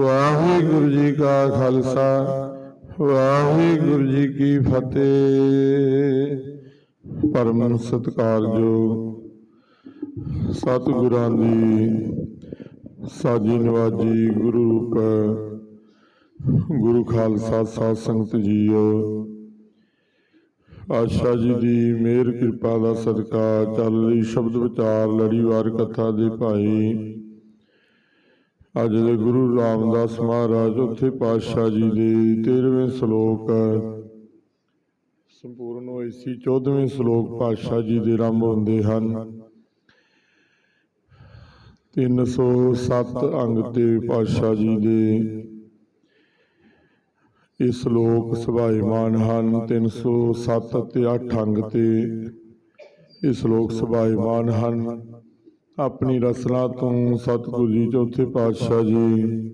ਵਾਹਿਗੁਰੂ ਜੀ ਕਾ ਖਾਲਸਾ, ਵਾਹਿਗੁਰੂ ਜੀ ਕੀ ਫਤਿਹ। ਪਰਮ ਸਤਿਕਾਰਯੋਗ ਸਤਿਗੁਰਾਂ ਦੀ ਸਾਜੀ ਨਵਾਜੀ ਗੁਰੂ ਰੂਪ, ਗੁਰੂ ਖਾਲਸਾ ਸਾਧ ਸੰਗਤ ਜੀਓ। ਆਸ਼ਾ ਜੀ ਦੀ ਮਿਹਰ ਕਿਰਪਾ ਦਾ ਸਦਕਾ ਚੱਲ ਰਹੀ ਸ਼ਬਦ ਵਿਚਾਰ ਲੜੀਵਾਰ ਕਥਾ ਦੇ ਭਾਈ ਅੱਜ ਦੇ ਗੁਰੂ ਰਾਮਦਾਸ ਮਹਾਰਾਜ ਉੱਥੇ ਪਾਤਸ਼ਾਹ ਜੀ ਦੇ 13ਵੇਂ ਸ਼ਲੋਕ ਸੰਪੂਰਨ ਹੋਏ ਸੀ 14ਵੇਂ ਸ਼ਲੋਕ ਪਾਤਸ਼ਾਹ ਜੀ ਦੇ ਆਰੰਭ ਹੁੰਦੇ ਹਨ। 307 ਅੰਗ ਤੇ ਪਾਤਸ਼ਾਹ ਜੀ ਦੇ ਇਹ ਸ਼ਲੋਕ ਸੁਭਾਈਮਾਨ ਹਨ। 307 ਅਤੇ 8 ਅੰਗ ਤੇ ਇਹ ਸ਼ਲੋਕ ਸੁਭਾਈਮਾਨ ਹਨ। ਆਪਣੀ ਰਸਨਾ ਤੋਂ ਸਤਿਗੁਰੂ ਜੀ, ਚੌਥੇ ਪਾਤਸ਼ਾਹ ਜੀ।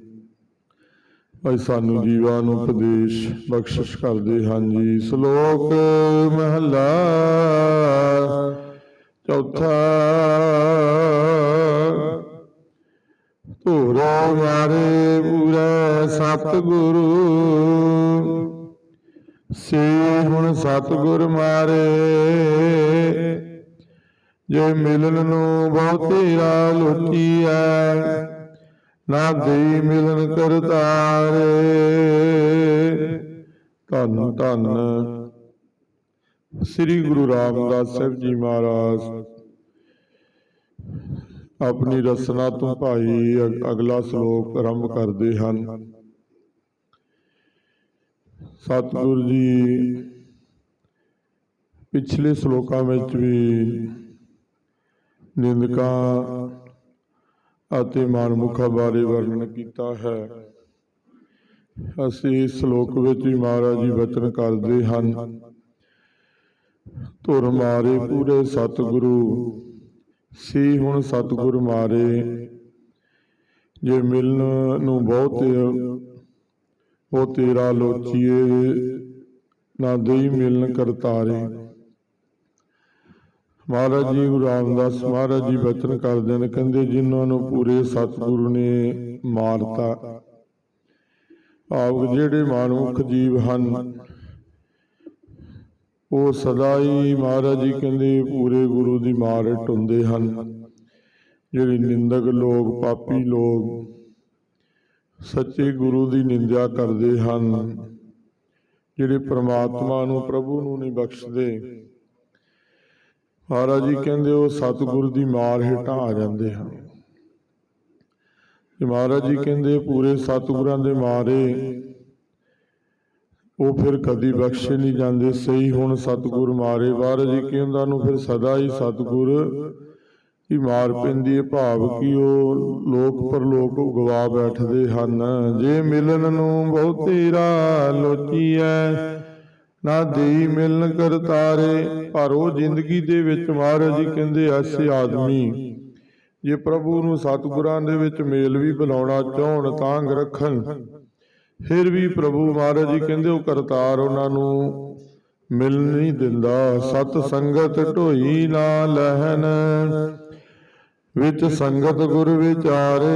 ਭਾਈ ਸਾਨੂੰ ਜੀਵਾਂ ਨੂੰ ਉਪਦੇਸ਼, ਬਖਸ਼ਿਸ਼ ਕਰਦੇ ਹਨ ਜੀ। ਸ਼ਲੋਕ ਮਹਲਾ ਚੌਥਾ। ਧੂਰਾ ਮਾਰੇ ਪੂਰਾ ਸਤਿਗੁਰੂ, ਸੇ ਹੁਣ ਸਤਿਗੁਰ ਮਾਰੇ। ਜੇ ਮਿਲਨ ਨੂੰ ਬਹੁਤੇਰਾ ਲੋਚੀਐ ਨਾ ਦੇਈ ਮਿਲਨ ਕਰਤਾਰੇ। ਧੰਨ ਧੰਨ। ਸ੍ਰੀ ਗੁਰੂ ਰਾਮਦਾਸ ਸਾਹਿਬ ਜੀ ਮਹਾਰਾਜ, ਆਪਣੀ ਰਸਨਾ ਤੋਂ ਭਾਈ ਅਗਲਾ ਸ਼ਲੋਕ ਆਰੰਭ ਕਰਦੇ ਹਨ। ਸਤਿਗੁਰੂ ਜੀ, ਪਿਛਲੇ ਸ਼ਲੋਕਾਂ ਵਿੱਚ ਵੀ ਨਿੰਦਕਾਂ ਅਤੇ ਮਾਨਮੁਖਾਂ ਬਾਰੇ ਵਰਣਨ ਕੀਤਾ ਹੈ। ਅਸੀਂ ਇਸ ਸ਼ਲੋਕ ਵਿੱਚ ਵੀ ਮਹਾਰਾਜ ਜੀ ਵਚਨ ਕਰਦੇ ਹਨ, ਧੁਰ ਮਾਰੇ ਪੂਰੇ ਸਤਿਗੁਰੂ, ਸੀ ਹੁਣ ਸਤਿਗੁਰ ਮਾਰੇ। ਜੇ ਮਿਲਨ ਨੂੰ ਬਹੁਤ ਉਹ ਤੇਰਾ ਲੋਚੀਏ, ਨਾ ਦੇਈ ਮਿਲਨ ਕਰਤਾਰੇ। ਮਹਾਰਾਜ ਜੀ ਗੁਰੂ ਰਾਮਦਾਸ ਮਹਾਰਾਜ ਜੀ ਬਚਨ ਕਰਦੇ ਨੇ, ਕਹਿੰਦੇ ਜਿਨ੍ਹਾਂ ਨੂੰ ਪੂਰੇ ਸਤਿਗੁਰੂ ਨੇ ਮਾਰਤਾ, ਆਪ ਜਿਹੜੇ ਮਾਨੁਖ ਜੀਵ ਹਨ, ਉਹ ਸਦਾ ਹੀ ਮਹਾਰਾਜ ਜੀ ਕਹਿੰਦੇ ਪੂਰੇ ਗੁਰੂ ਦੀ ਮਾਰ ਟੁੰਦੇ ਹਨ। ਜਿਹੜੇ ਨਿੰਦਕ ਲੋਕ, ਪਾਪੀ ਲੋਕ, ਸੱਚੇ ਗੁਰੂ ਦੀ ਨਿੰਦਿਆ ਕਰਦੇ ਹਨ, ਜਿਹੜੇ ਪ੍ਰਮਾਤਮਾ ਨੂੰ, ਪ੍ਰਭੂ ਨੂੰ ਨਹੀਂ ਬਖਸ਼ਦੇ ਮਹਾਰਾਜ ਜੀ ਕਹਿੰਦੇ ਉਹ ਸਤਿਗੁਰੂ ਦੀ ਮਾਰ ਹੇਠਾਂ ਆ ਜਾਂਦੇ ਹਨ। ਤੇ ਮਹਾਰਾਜ ਜੀ ਕਹਿੰਦੇ ਪੂਰੇ ਸਤਿਗੁਰਾਂ ਦੇ ਮਾਰੇ। ਉਹ ਫਿਰ ਕਦੀ ਬਖਸ਼ੇ ਨਹੀਂ ਜਾਂਦੇ। ਸਹੀ ਹੁਣ ਸਤਿਗੁਰ ਮਾਰੇ। ਮਹਾਰਾਜ ਜੀ ਕਹਿੰਦਾ ਨੂੰ ਫਿਰ ਸਦਾ ਹੀ ਸਤਿਗੁਰ ਦੀ ਮਾਰ ਪੈਂਦੀ ਹੈ। ਭਾਵ ਕਿ ਉਹ ਲੋਕ ਪਰਲੋਕ ਗਵਾ ਬੈਠਦੇ ਹਨ। ਜੇ ਮਿਲਨ ਨੂੰ ਬਹੁਤੇਰਾ ਲੋਚੀਐ। ਨਾ ਦੇਈ ਮਿਲਨ ਕਰਤਾਰੇ ਪਰ ਉਹ ਜ਼ਿੰਦਗੀ ਦੇ ਵਿੱਚ ਮਹਾਰਾਜ ਜੀ ਕਹਿੰਦੇ ਐਸੇ ਆਦਮੀ। ਜੇ ਪ੍ਰਭੂ ਨੂੰ ਸਤਿਗੁਰਾਂ ਦੇ ਵਿੱਚ ਮੇਲ ਵੀ ਬਣਾਉਣਾ ਚਾਹਣ ਤਾਂਗ ਰੱਖਣ। ਫਿਰ ਵੀ ਪ੍ਰਭੂ ਮਹਾਰਾਜ ਜੀ ਕਹਿੰਦੇ ਉਹ ਕਰਤਾਰ ਉਹਨਾਂ ਨੂੰ ਮਿਲ ਨਹੀਂ ਦਿੰਦਾ। ਸਤ ਸੰਗਤ ਢੋਈ ਨਾ ਲਹਿਨ ਵਿੱਚ ਸੰਗਤ ਗੁਰ ਵਿਚਾਰੇ।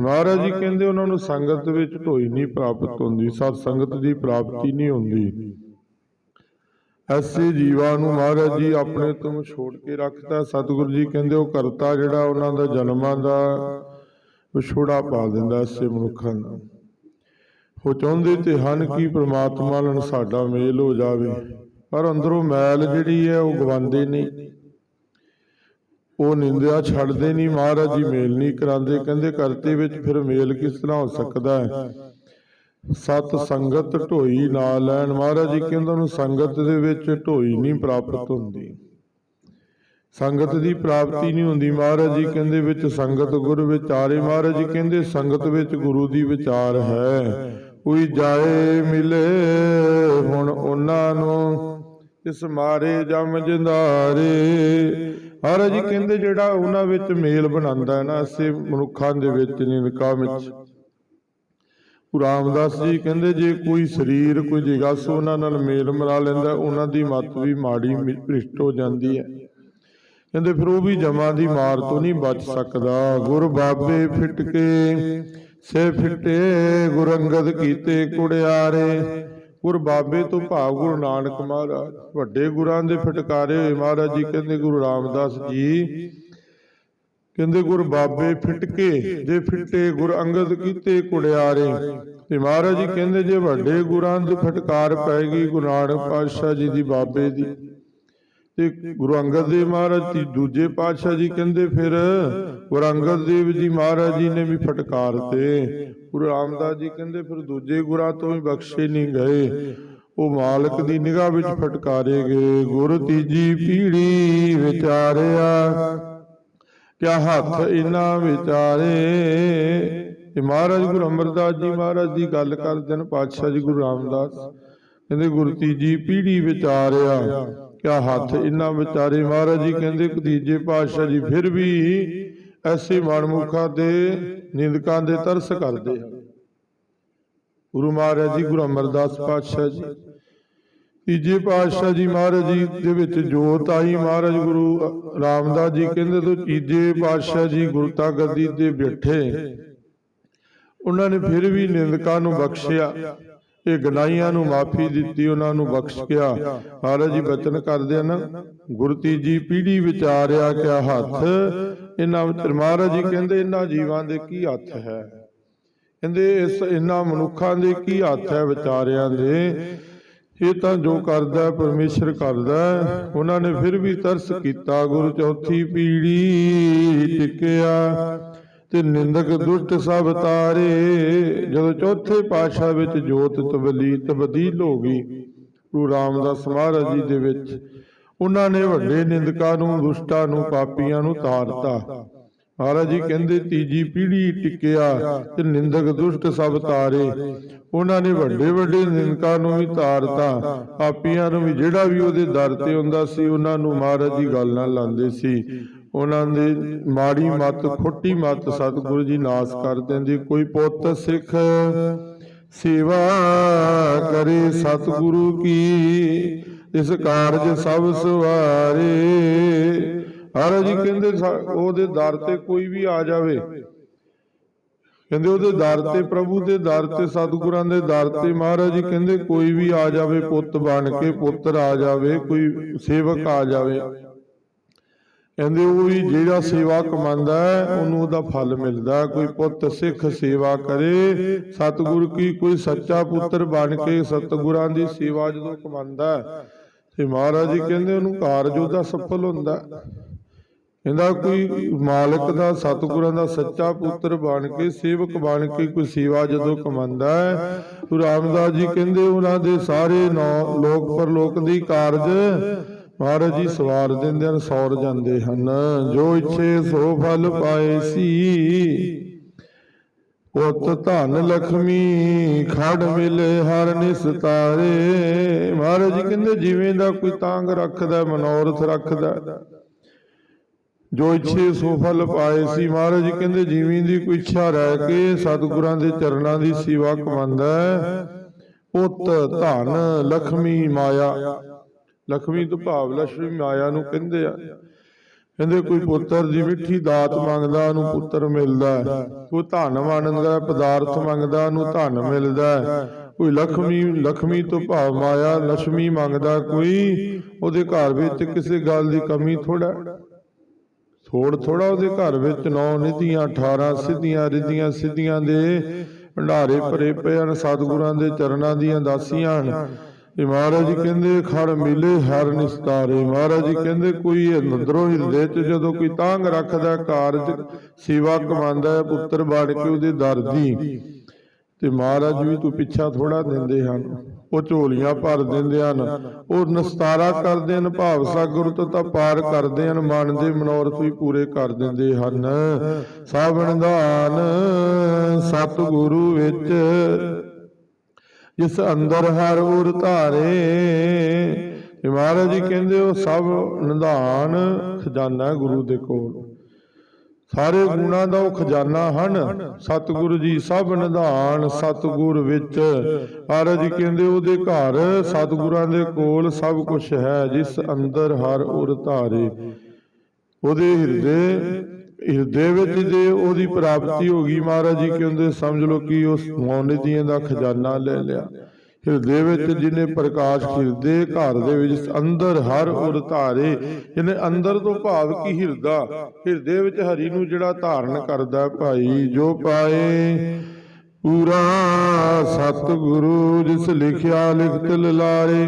ਮਹਾਰਾਜ ਜੀ ਕਹਿੰਦੇ ਉਹਨਾਂ ਨੂੰ ਸੰਗਤ ਵਿੱਚ ਢੋਈ ਨਹੀਂ ਪ੍ਰਾਪਤ ਹੁੰਦੀ, ਸਤ ਸੰਗਤ ਦੀ ਪ੍ਰਾਪਤੀ ਨਹੀਂ ਹੁੰਦੀ। ਐਸੇ ਜੀਵਾਂ ਨੂੰ ਮਹਾਰਾਜ ਜੀ ਆਪਣੇ ਤੋਂ ਛੋੜ ਕੇ ਰੱਖਦਾ ਸਤਿਗੁਰੂ ਜੀ ਕਹਿੰਦੇ ਉਹ ਕਰਤਾ ਜਿਹੜਾ ਉਹਨਾਂ ਦਾ ਜਨਮਾਂ ਦਾ ਵਿਛੋੜਾ ਪਾ ਦਿੰਦਾ ਐਸੇ ਮਨੁੱਖਾਂ ਦਾ ਉਹ ਚਾਹੁੰਦੇ ਤੇ ਹਨ ਕਿ ਪ੍ਰਮਾਤਮਾ ਨਾਲ ਸਾਡਾ ਮੇਲ ਹੋ ਜਾਵੇ, ਪਰ ਅੰਦਰੋਂ ਮੈਲ ਜਿਹੜੀ ਹੈ ਉਹ ਗਵਾਉਂਦੇ ਨਹੀਂ। ਉਹ ਨਿੰਦਿਆ ਛੱਡਦੇ ਨਹੀਂ ਮਹਾਰਾਜ ਜੀ, ਮੇਲ ਨਹੀਂ ਕਰਾਉਂਦੇ। ਕਹਿੰਦੇ ਕਰਤੇ ਵਿੱਚ ਫਿਰ ਮੇਲ ਕਿਸ ਤਰ੍ਹਾਂ ਹੋ ਸਕਦਾ ਹੈ? ਸਤ ਸੰਗਤ ਢੋਈ ਨਾ ਲੈਣ। ਮਹਾਰਾਜ ਜੀ ਕਹਿੰਦੇ ਉਹਨੂੰ ਸੰਗਤ ਦੇ ਵਿੱਚ ਢੋਈ ਨਹੀਂ ਪ੍ਰਾਪਤ ਹੁੰਦੀ। ਸੰਗਤ ਦੀ ਪ੍ਰਾਪਤੀ ਨਹੀਂ ਹੁੰਦੀ। ਮਹਾਰਾਜ ਜੀ ਕਹਿੰਦੇ ਵਿੱਚ ਸੰਗਤ ਗੁਰ ਵਿਚਾਰੇ। ਮਹਾਰਾਜ ਜੀ ਕਹਿੰਦੇ ਸੰਗਤ ਵਿੱਚ ਗੁਰੂ ਦੀ ਵਿਚਾਰ ਹੈ। ਕੋਈ ਜਾਏ ਮਿਲੇ ਹੁਣ ਉਹਨਾਂ ਨੂੰ, ਇਸ ਮਾਰੇ ਜਮ ਜਿੰਦਾਰੇ। ਮਹਾਰਾਜ ਜੀ ਕਹਿੰਦੇ ਜਿਹੜਾ ਉਹਨਾਂ ਵਿੱਚ ਮੇਲ ਬਣਾਉਂਦਾ ਹੈ ਨਾ, ਅਸੇ ਮਨੁੱਖਾਂ ਦੇ ਵਿੱਚ ਨਿਨਕਾ ਵਿੱਚ। ਰਾਮਦਾਸ ਜੀ ਕਹਿੰਦੇ ਜੇ ਕੋਈ ਸਰੀਰ, ਕੋਈ ਜਗਸ ਉਹਨਾਂ ਨਾਲ ਮੇਲ ਮਿਲਾ ਲੈਂਦਾ, ਉਹਨਾਂ ਦੀ ਮਤ ਵੀ ਮਾੜੀ ਭ੍ਰਿਸ਼ਟ ਹੋ ਜਾਂਦੀ ਹੈ। ਕਹਿੰਦੇ ਫਿਰ ਉਹ ਵੀ ਜਮਾ ਦੀ ਮਾਰ ਤੋਂ ਨਹੀਂ ਬਚ ਸਕਦਾ। ਗੁਰ ਬਾਬੇ ਫਿਟ ਕੇ ਸੇ ਫਿਟੇ, ਗੁਰੰਗਦ ਕੀਤੇ ਕੁੜਿਆਰੇ। ਗੁਰ ਬਾਬੇ ਤੋਂ ਭਾਵ ਗੁਰੂ ਨਾਨਕ ਮਹਾਰਾਜ। ਵੱਡੇ ਗੁਰਾਂ ਦੇ ਫਟਕਾਰੇ ਹੋਏ ਮਹਾਰਾਜ ਜੀ, ਕਹਿੰਦੇ ਗੁਰੂ ਰਾਮਦਾਸ ਜੀ। ਕਹਿੰਦੇ ਗੁਰ ਬਾਬੇ ਫਿਟ ਜੇ ਫਿੱਟੇ ਗੁਰ ਅੰਗਦ ਕੀਤੇ ਕੁੜਿਆਰੇ। ਤੇ ਮਹਾਰਾਜ ਜੀ ਕਹਿੰਦੇ ਜੇ ਵੱਡੇ ਗੁਰਾਂ ਦੀ ਫਟਕਾਰ ਪੈ ਗਈ, ਗੁਰੂ ਨਾਨਕ ਪਾਤਸ਼ਾਹ ਜੀ ਦੀ ਬਾਬੇ ਦੀ। ਤੇ ਗੁਰੂ ਅੰਗਦ ਦੇਵ ਮਹਾਰਾਜ ਜੀ ਦੂਜੇ ਪਾਤਸ਼ਾਹ ਜੀ ਕਹਿੰਦੇ ਫਿਰ, ਗੁਰੂ ਅੰਗਦ ਦੇਵ ਜੀ ਮਹਾਰਾਜ ਜੀ ਨੇ ਵੀ ਫਟਕਾਰ ਗੁਰੂ ਰਾਮਦਾਸ ਜੀ ਕਹਿੰਦੇ ਫਿਰ ਦੂਜੇ ਗੁਰਾਂ ਤੋਂ ਵੀ ਬਖਸ਼ੇ ਨਹੀਂ ਗਏ। ਉਹ ਮਾਲਕ ਦੀ ਨਿਗਾਹ ਵਿੱਚ ਫਟਕਾਰੇ ਗਏ। ਗੁਰ ਤੀਜੀ ਪੀੜੀ ਵਿਚਾਰਿਆ, ਕਿਆ ਹੱਥ ਇਨਾ ਵਿਚਾਰੇ? ਇਹ ਮਹਾਰਾਜ ਗੁਰੂ ਅਮਰਦਾਸ ਜੀ ਮਹਾਰਾਜ ਦੀ ਗੱਲ ਕਰਦੇ ਨੇ, ਪਾਤਸ਼ਾਹ ਜੀ ਗੁਰੂ ਰਾਮਦਾਸ ਕਹਿੰਦੇ, ਗੁਰੂ ਤੀਜੀ ਪੀੜੀ ਵਿਚਾਰਿਆ। ਕਿਆ ਹੱਥ ਇਨਾ ਵਿਚਾਰੇ ਮਹਾਰਾਜ ਜੀ ਕਹਿੰਦੇ ਤੀਜੇ ਪਾਤਸ਼ਾਹ ਜੀ ਫਿਰ ਵੀ ਐਸੇ ਮਨਮੁਖਾਂ ਦੇ ਨਿੰਦਕਾਂ ਦੇ ਤਰਸ ਕਰਦੇ ਗੁਰੂ ਮਹਾਰਾਜ ਜੀ ਗੁਰੂ ਅਮਰਦਾਸ ਪਾਤਸ਼ਾਹ ਜੀ। ਤੀਜੇ ਪਾਤਸ਼ਾਹ ਜੀ ਮਹਾਰਾਜ ਜੀ ਦੇ ਵਿੱਚ ਜੋਤ ਆਈ। ਮਹਾਰਾਜ ਗੁਰੂ ਰਾਮਦਾਸ ਜੀ ਕਹਿੰਦੇ ਤੋਂ ਤੀਜੇ ਪਾਤਸ਼ਾਹ ਜੀ ਗੁਰਤਾ ਗੱਦੀ ਤੇ ਬੈਠੇ। ਉਹਨਾਂ ਨੇ ਫਿਰ ਵੀ ਨਿੰਦਕਾਂ ਨੂੰ ਬਖਸ਼ਿਆ। ਇਹ ਗਨਾਈਆਂ ਨੂੰ ਮਾਫੀ ਦਿੱਤੀ ਉਹਨਾਂ ਨੂੰ ਬਖਸ਼ ਗਿਆ। ਮਹਾਰਾਜ ਜੀ ਬਚਨ ਕਰਦੇ ਹਨ ਗੁਰ ਤੀਜੀ ਪੀੜੀ ਵਿਚਾਰਿਆ ਕਿਆ ਹੱਥ? ਇਹਨਾਂ ਵਿੱਚ ਮਹਾਰਾਜ ਜੀ ਕਹਿੰਦੇ ਇਹਨਾਂ ਜੀਵਾਂ ਦੇ ਕੀ ਹੱਥ ਹੈ? ਕਹਿੰਦੇ ਇਸ ਇਹਨਾਂ ਮਨੁੱਖਾਂ ਦੇ ਕੀ ਹੱਥ ਹੈ ਵਿਚਾਰਿਆਂ ਦੇ? ਇਹ ਤਾਂ ਜੋ ਕਰਦਾ ਪਰਮੇਸ਼ਰ ਕਰਦਾ। ਉਹਨਾਂ ਨੇ ਫਿਰ ਵੀ ਤਰਸ ਕੀਤਾ ਗੁਰੂ ਚੌਥੀ ਪੀੜੀ ਟਿਕਿਆ। ਤੇ ਨਿੰਦਕ ਦੁਸ਼ਟ ਸਭ ਤਾਰੇ, ਜਦੋਂ ਚੌਥੇ ਪਾਤਸ਼ਾਹ ਵਿੱਚ ਜੋਤ ਤਬਲੀ ਤਬਦੀਲ ਹੋ ਗਈ, ਗੁਰੂ ਰਾਮਦਾਸ ਮਹਾਰਾਜ ਜੀ ਦੇ ਵਿੱਚ, ਉਹਨਾਂ ਨੇ ਵੱਡੇ ਨਿੰਦਕਾਂ ਨੂੰ, ਦੁਸ਼ਟਾਂ ਨੂੰ, ਪਾਪੀਆਂ ਨੂੰ ਤਾਰਤਾ। ਮਹਾਰਾਜ ਜੀ ਕਹਿੰਦੇ, ਤੀਜੀ ਪੀੜ੍ਹੀ ਟਿਕਿਆ ਤੇ ਨਿੰਦਕ ਦੁਸ਼ਟ ਸਭ ਤਾਰੇ। ਉਹਨਾਂ ਨੇ ਵੱਡੇ ਵੱਡੇ ਨਿੰਦਕਾਂ ਨੂੰ ਵੀ ਤਾਰਤਾ, ਪਾਪੀਆਂ ਨੂੰ ਵੀ, ਜਿਹੜਾ ਵੀ ਉਹਦੇ ਦਰ ਤੇ ਹੁੰਦਾ ਸੀ, ਉਹਨਾਂ ਨੂੰ ਮਹਾਰਾਜ ਜੀ ਗੱਲ ਨਾਲ ਲਾਉਂਦੇ ਸੀ। ਉਹਨਾਂ ਦੇ ਮਾੜੀ ਮਤ ਖੋਟੀ ਮਤ ਸਤਿਗੁਰੂ ਜੀ ਨਾਸ ਕਰ ਦਿੰਦੇ। ਕੋਈ ਪੁੱਤ ਸਿੱਖ ਸੇਵਾ ਕਰੇ ਸਤਿਗੁਰੂ ਕੀ। ਇਸ ਕਾਰਜ ਸਭ ਸਵਾਰੇ। ਮਹਾਰਾਜ ਜੀ ਕਹਿੰਦੇ ਉਹਦੇ ਦਰ ਤੇ ਕੋਈ ਵੀ ਆ ਜਾਵੇ। ਕਹਿੰਦੇ ਉਹਦੇ ਦਰ ਤੇ ਪ੍ਰਭੂ ਦੇ ਦਰ ਤੇ ਸਤਿਗੁਰਾਂ ਦੇ ਦਰ ਤੇ ਮਹਾਰਾਜ ਜੀ ਕਹਿੰਦੇ ਕੋਈ ਵੀ ਆ ਜਾਵੇ ਪੁੱਤ ਬਣ ਕੇ ਪੁੱਤਰ ਆ ਜਾਵੇ ਕੋਈ ਸੇਵਕ ਆ ਜਾਵੇ। ਕਹਿੰਦੇ ਉਹ ਵੀ ਜਿਹੜਾ ਸੇਵਾ ਕਮਾਉਂਦਾ ਹੈ, ਉਹਨੂੰ ਉਹਦਾ ਫਲ ਮਿਲਦਾ ਕੋਈ ਪੁੱਤ ਸਿੱਖ ਸੇਵਾ ਕਰੇ, ਸਤਿਗੁਰ ਕੀ ਕੋਈ ਸੱਚਾ ਪੁੱਤਰ ਬਣ ਕੇ ਸਤਿਗੁਰਾਂ ਦੀ ਸੇਵਾ ਜਦੋਂ ਕਮਾਉਂਦਾ ਤੇ ਮਹਾਰਾਜ ਜੀ ਕਹਿੰਦੇ ਉਹਨੂੰ ਕਾਰਜ ਉਹਦਾ ਸਫਲ ਹੁੰਦਾ ਕਹਿੰਦਾ ਕੋਈ ਮਾਲਕ ਦਾ, ਸਤਿਗੁਰਾਂ ਦਾ ਸੱਚਾ ਪੁੱਤਰ ਬਣ ਕੇ, ਸੇਵਕ ਬਣ ਕੇ ਕੋਈ ਸੇਵਾ ਜਦੋਂ ਕਮਾਉਂਦਾ ਹੈ, ਗੁਰੂ ਰਾਮਦਾਸ ਜੀ ਕਹਿੰਦੇ ਉਹਨਾਂ ਦੇ ਸਾਰੇ ਨੌ ਲੋਕ ਪਰਲੋਕ ਦੀ ਕਾਰਜ ਮਹਾਰਾਜ ਜੀ ਸਵਾਰ ਦਿੰਦੇ ਹਨ ਸੌਰ ਜਾਂਦੇ ਹਨ। ਜੋ ਇੱਛੇ ਸੋ ਫਲ ਪਾਏ ਸੀ। ਪੁੱਤ ਧਨ ਲਖਮੀ ਖੜ ਮਿਲੇ ਹਰ ਨਿਸਤਾਰੇ ਮਹਾਰਾਜ ਜੀ ਕਹਿੰਦੇ ਜਿਵੇਂ ਦਾ ਕੋਈ ਤਾਂਗ ਰੱਖਦਾ ਮਨੋਰਥ ਰੱਖਦਾ। ਜੋ ਇੱਛੇ ਸੋ ਫਲ ਪਾਏ ਸੀ। ਮਹਾਰਾਜ ਜੀ ਕਹਿੰਦੇ ਜਿਵੇਂ ਦੀ ਕੋਈ ਇੱਛਾ ਰਹਿ ਕੇ ਸਤਿਗੁਰਾਂ ਦੇ ਚਰਨਾਂ ਦੀ ਸੇਵਾ ਕਮਾਉਂਦਾ ਹੈ। ਪੁੱਤ ਧਨ ਲਖਮੀ ਮਾਇਆ। ਲਖਮੀ ਤੋਂ ਭਾਵ ਲక్ష్ਮੀ ਮਾਇਆ ਨੂੰ ਕਹਿੰਦੇ ਆ। ਕਹਿੰਦੇ ਕੋਈ ਪੁੱਤਰ ਦੀ ਮਿੱਠੀ ਦਾਤ ਮੰਗਦਾ ਉਹਨੂੰ ਪੁੱਤਰ ਮਿਲਦਾ ਕੋਈ ਧਨ ਮੰਗਦਾ ਪਦਾਰਥ ਮੰਗਦਾ ਉਹਨੂੰ ਧਨ ਮਿਲਦਾ ਕੋਈ ਲਖਮੀ ਲਖਮੀ ਤੋਂ ਭਾਵ ਮਾਇਆ ਲక్ష్ਮੀ ਮੰਗਦਾ ਕੋਈ ਉਹਦੇ ਘਰ ਵਿੱਚ ਕਿਸੇ ਗੱਲ ਦੀ ਕਮੀ ਥੋੜਾ ਥੋੜ ਥੋੜਾ ਉਹਦੇ ਘਰ ਵਿੱਚ ਨੌ ਨਿਧੀਆਂ 18 ਸਿੱਧੀਆਂ ਰਿਧੀਆਂ ਸਿੱਧੀਆਂ ਦੇ ਭੰਡਾਰੇ ਭਰੇ ਪਏ ਹਨ। ਸਤਿਗੁਰਾਂ ਦੇ ਚਰਨਾਂ ਦੀਆਂ ਦਾਸੀਆਂ ਹਨ। ਇਹ ਮਹਾਰਾਜ ਜੀ ਕਹਿੰਦੇ, ਖੜ ਮਿਲੇ ਹਰ ਨਿਸਤਾਰੇ। ਮਹਾਰਾਜ ਜੀ ਕਹਿੰਦੇ, ਕੋਈ ਅੰਦਰੋਂ ਹਿਰਦੇ ਚ ਜਦੋਂ ਕੋਈ ਤਾਂਗ ਰੱਖਦਾ ਕਾਰਜ ਸੇਵਾ ਕਮਾਉਂਦਾ ਹੈ, ਪੁੱਤਰ ਬਣ ਕੇ ਉਹਦੇ ਦਰ ਦੀ। ਤੇ ਮਹਾਰਾਜ ਵੀ ਤੂੰ ਪਿੱਛਾ ਥੋੜਾ ਦਿੰਦੇ ਹਨ। ਉਹ ਝੋਲੀਆਂ ਭਰ ਦਿੰਦੇ ਹਨ। ਉਹ ਨਸਤਾਰਾ ਕਰਦੇ ਹਨ, ਭਾਵ ਸਾਗਰ ਤੋਂ ਤਾਂ ਪਾਰ ਕਰਦੇ ਹਨ। ਮਨ ਦੇ ਮਨੋਰਥ ਵੀ ਪੂਰੇ ਕਰ ਦਿੰਦੇ ਹਨ। ਸਾਵਣ ਦਾਨ ਸਤਿਗੁਰੂ ਵਿੱਚ ਜਿਸ ਅੰਦਰ ਹਰ ਉਰ ਧਾਰੇ। ਤੇ ਮਹਾਰਾਜ ਜੀ ਕਹਿੰਦੇ ਉਹ ਸਭ ਨਿਧਾਨ ਖਜ਼ਾਨਾ ਗੁਰੂ ਦੇ ਕੋਲ। ਸਾਰੇ ਗੁਣਾਂ ਦਾ ਉਹ ਖਜ਼ਾਨਾ ਹਨ। ਸਤਿਗੁਰੂ ਜੀ ਸਭ ਨਿਧਾਨ ਸਤਿਗੁਰ ਵਿੱਚ। ਮਹਾਰਾਜ ਜੀ ਕਹਿੰਦੇ ਉਹਦੇ ਘਰ ਸਤਿਗੁਰਾਂ ਦੇ ਕੋਲ ਸਭ ਕੁਝ ਹੈ, ਜਿਸ ਅੰਦਰ ਹਰ ਉਰ ਧਾਰੇ। ਉਹਦੇ ਹਿਰਦੇ ਹਿਰਦੇ ਵਿੱਚ ਜੇ ਉਹਦੀ ਪ੍ਰਾਪਤੀ ਹੋ ਗਈ ਮਹਾਰਾਜ ਜੀ ਕਹਿੰਦੇ ਸਮਝ ਲਓ ਕਿ ਉਸ ਮੌਨਿਧੀਆਂ ਦਾ ਖਜ਼ਾਨਾ ਲੈ ਲਿਆ। ਹਿਰਦੇ ਵਿੱਚ ਜਿਹਨੇ ਪ੍ਰਕਾਸ਼ ਹਿਰਦੇ ਘਰ ਦੇ ਵਿੱਚ ਅੰਦਰ ਹਰ ਉਰ ਧਾਰੇ ਜਿਹਨੇ ਅੰਦਰ ਤੋਂ ਭਾਵ ਕੀ ਹਿਰਦਾ ਹਿਰਦੇ ਵਿੱਚ ਹਰੀ ਨੂੰ ਜਿਹੜਾ ਧਾਰਨ ਕਰਦਾ ਭਾਈ ਜੋ ਪਾਏ ਪੂਰਾ ਸਤਿਗੁਰੂ ਜਿਸ ਲਿਖਿਆ ਲਿਖਤ ਲਲਾਰੇ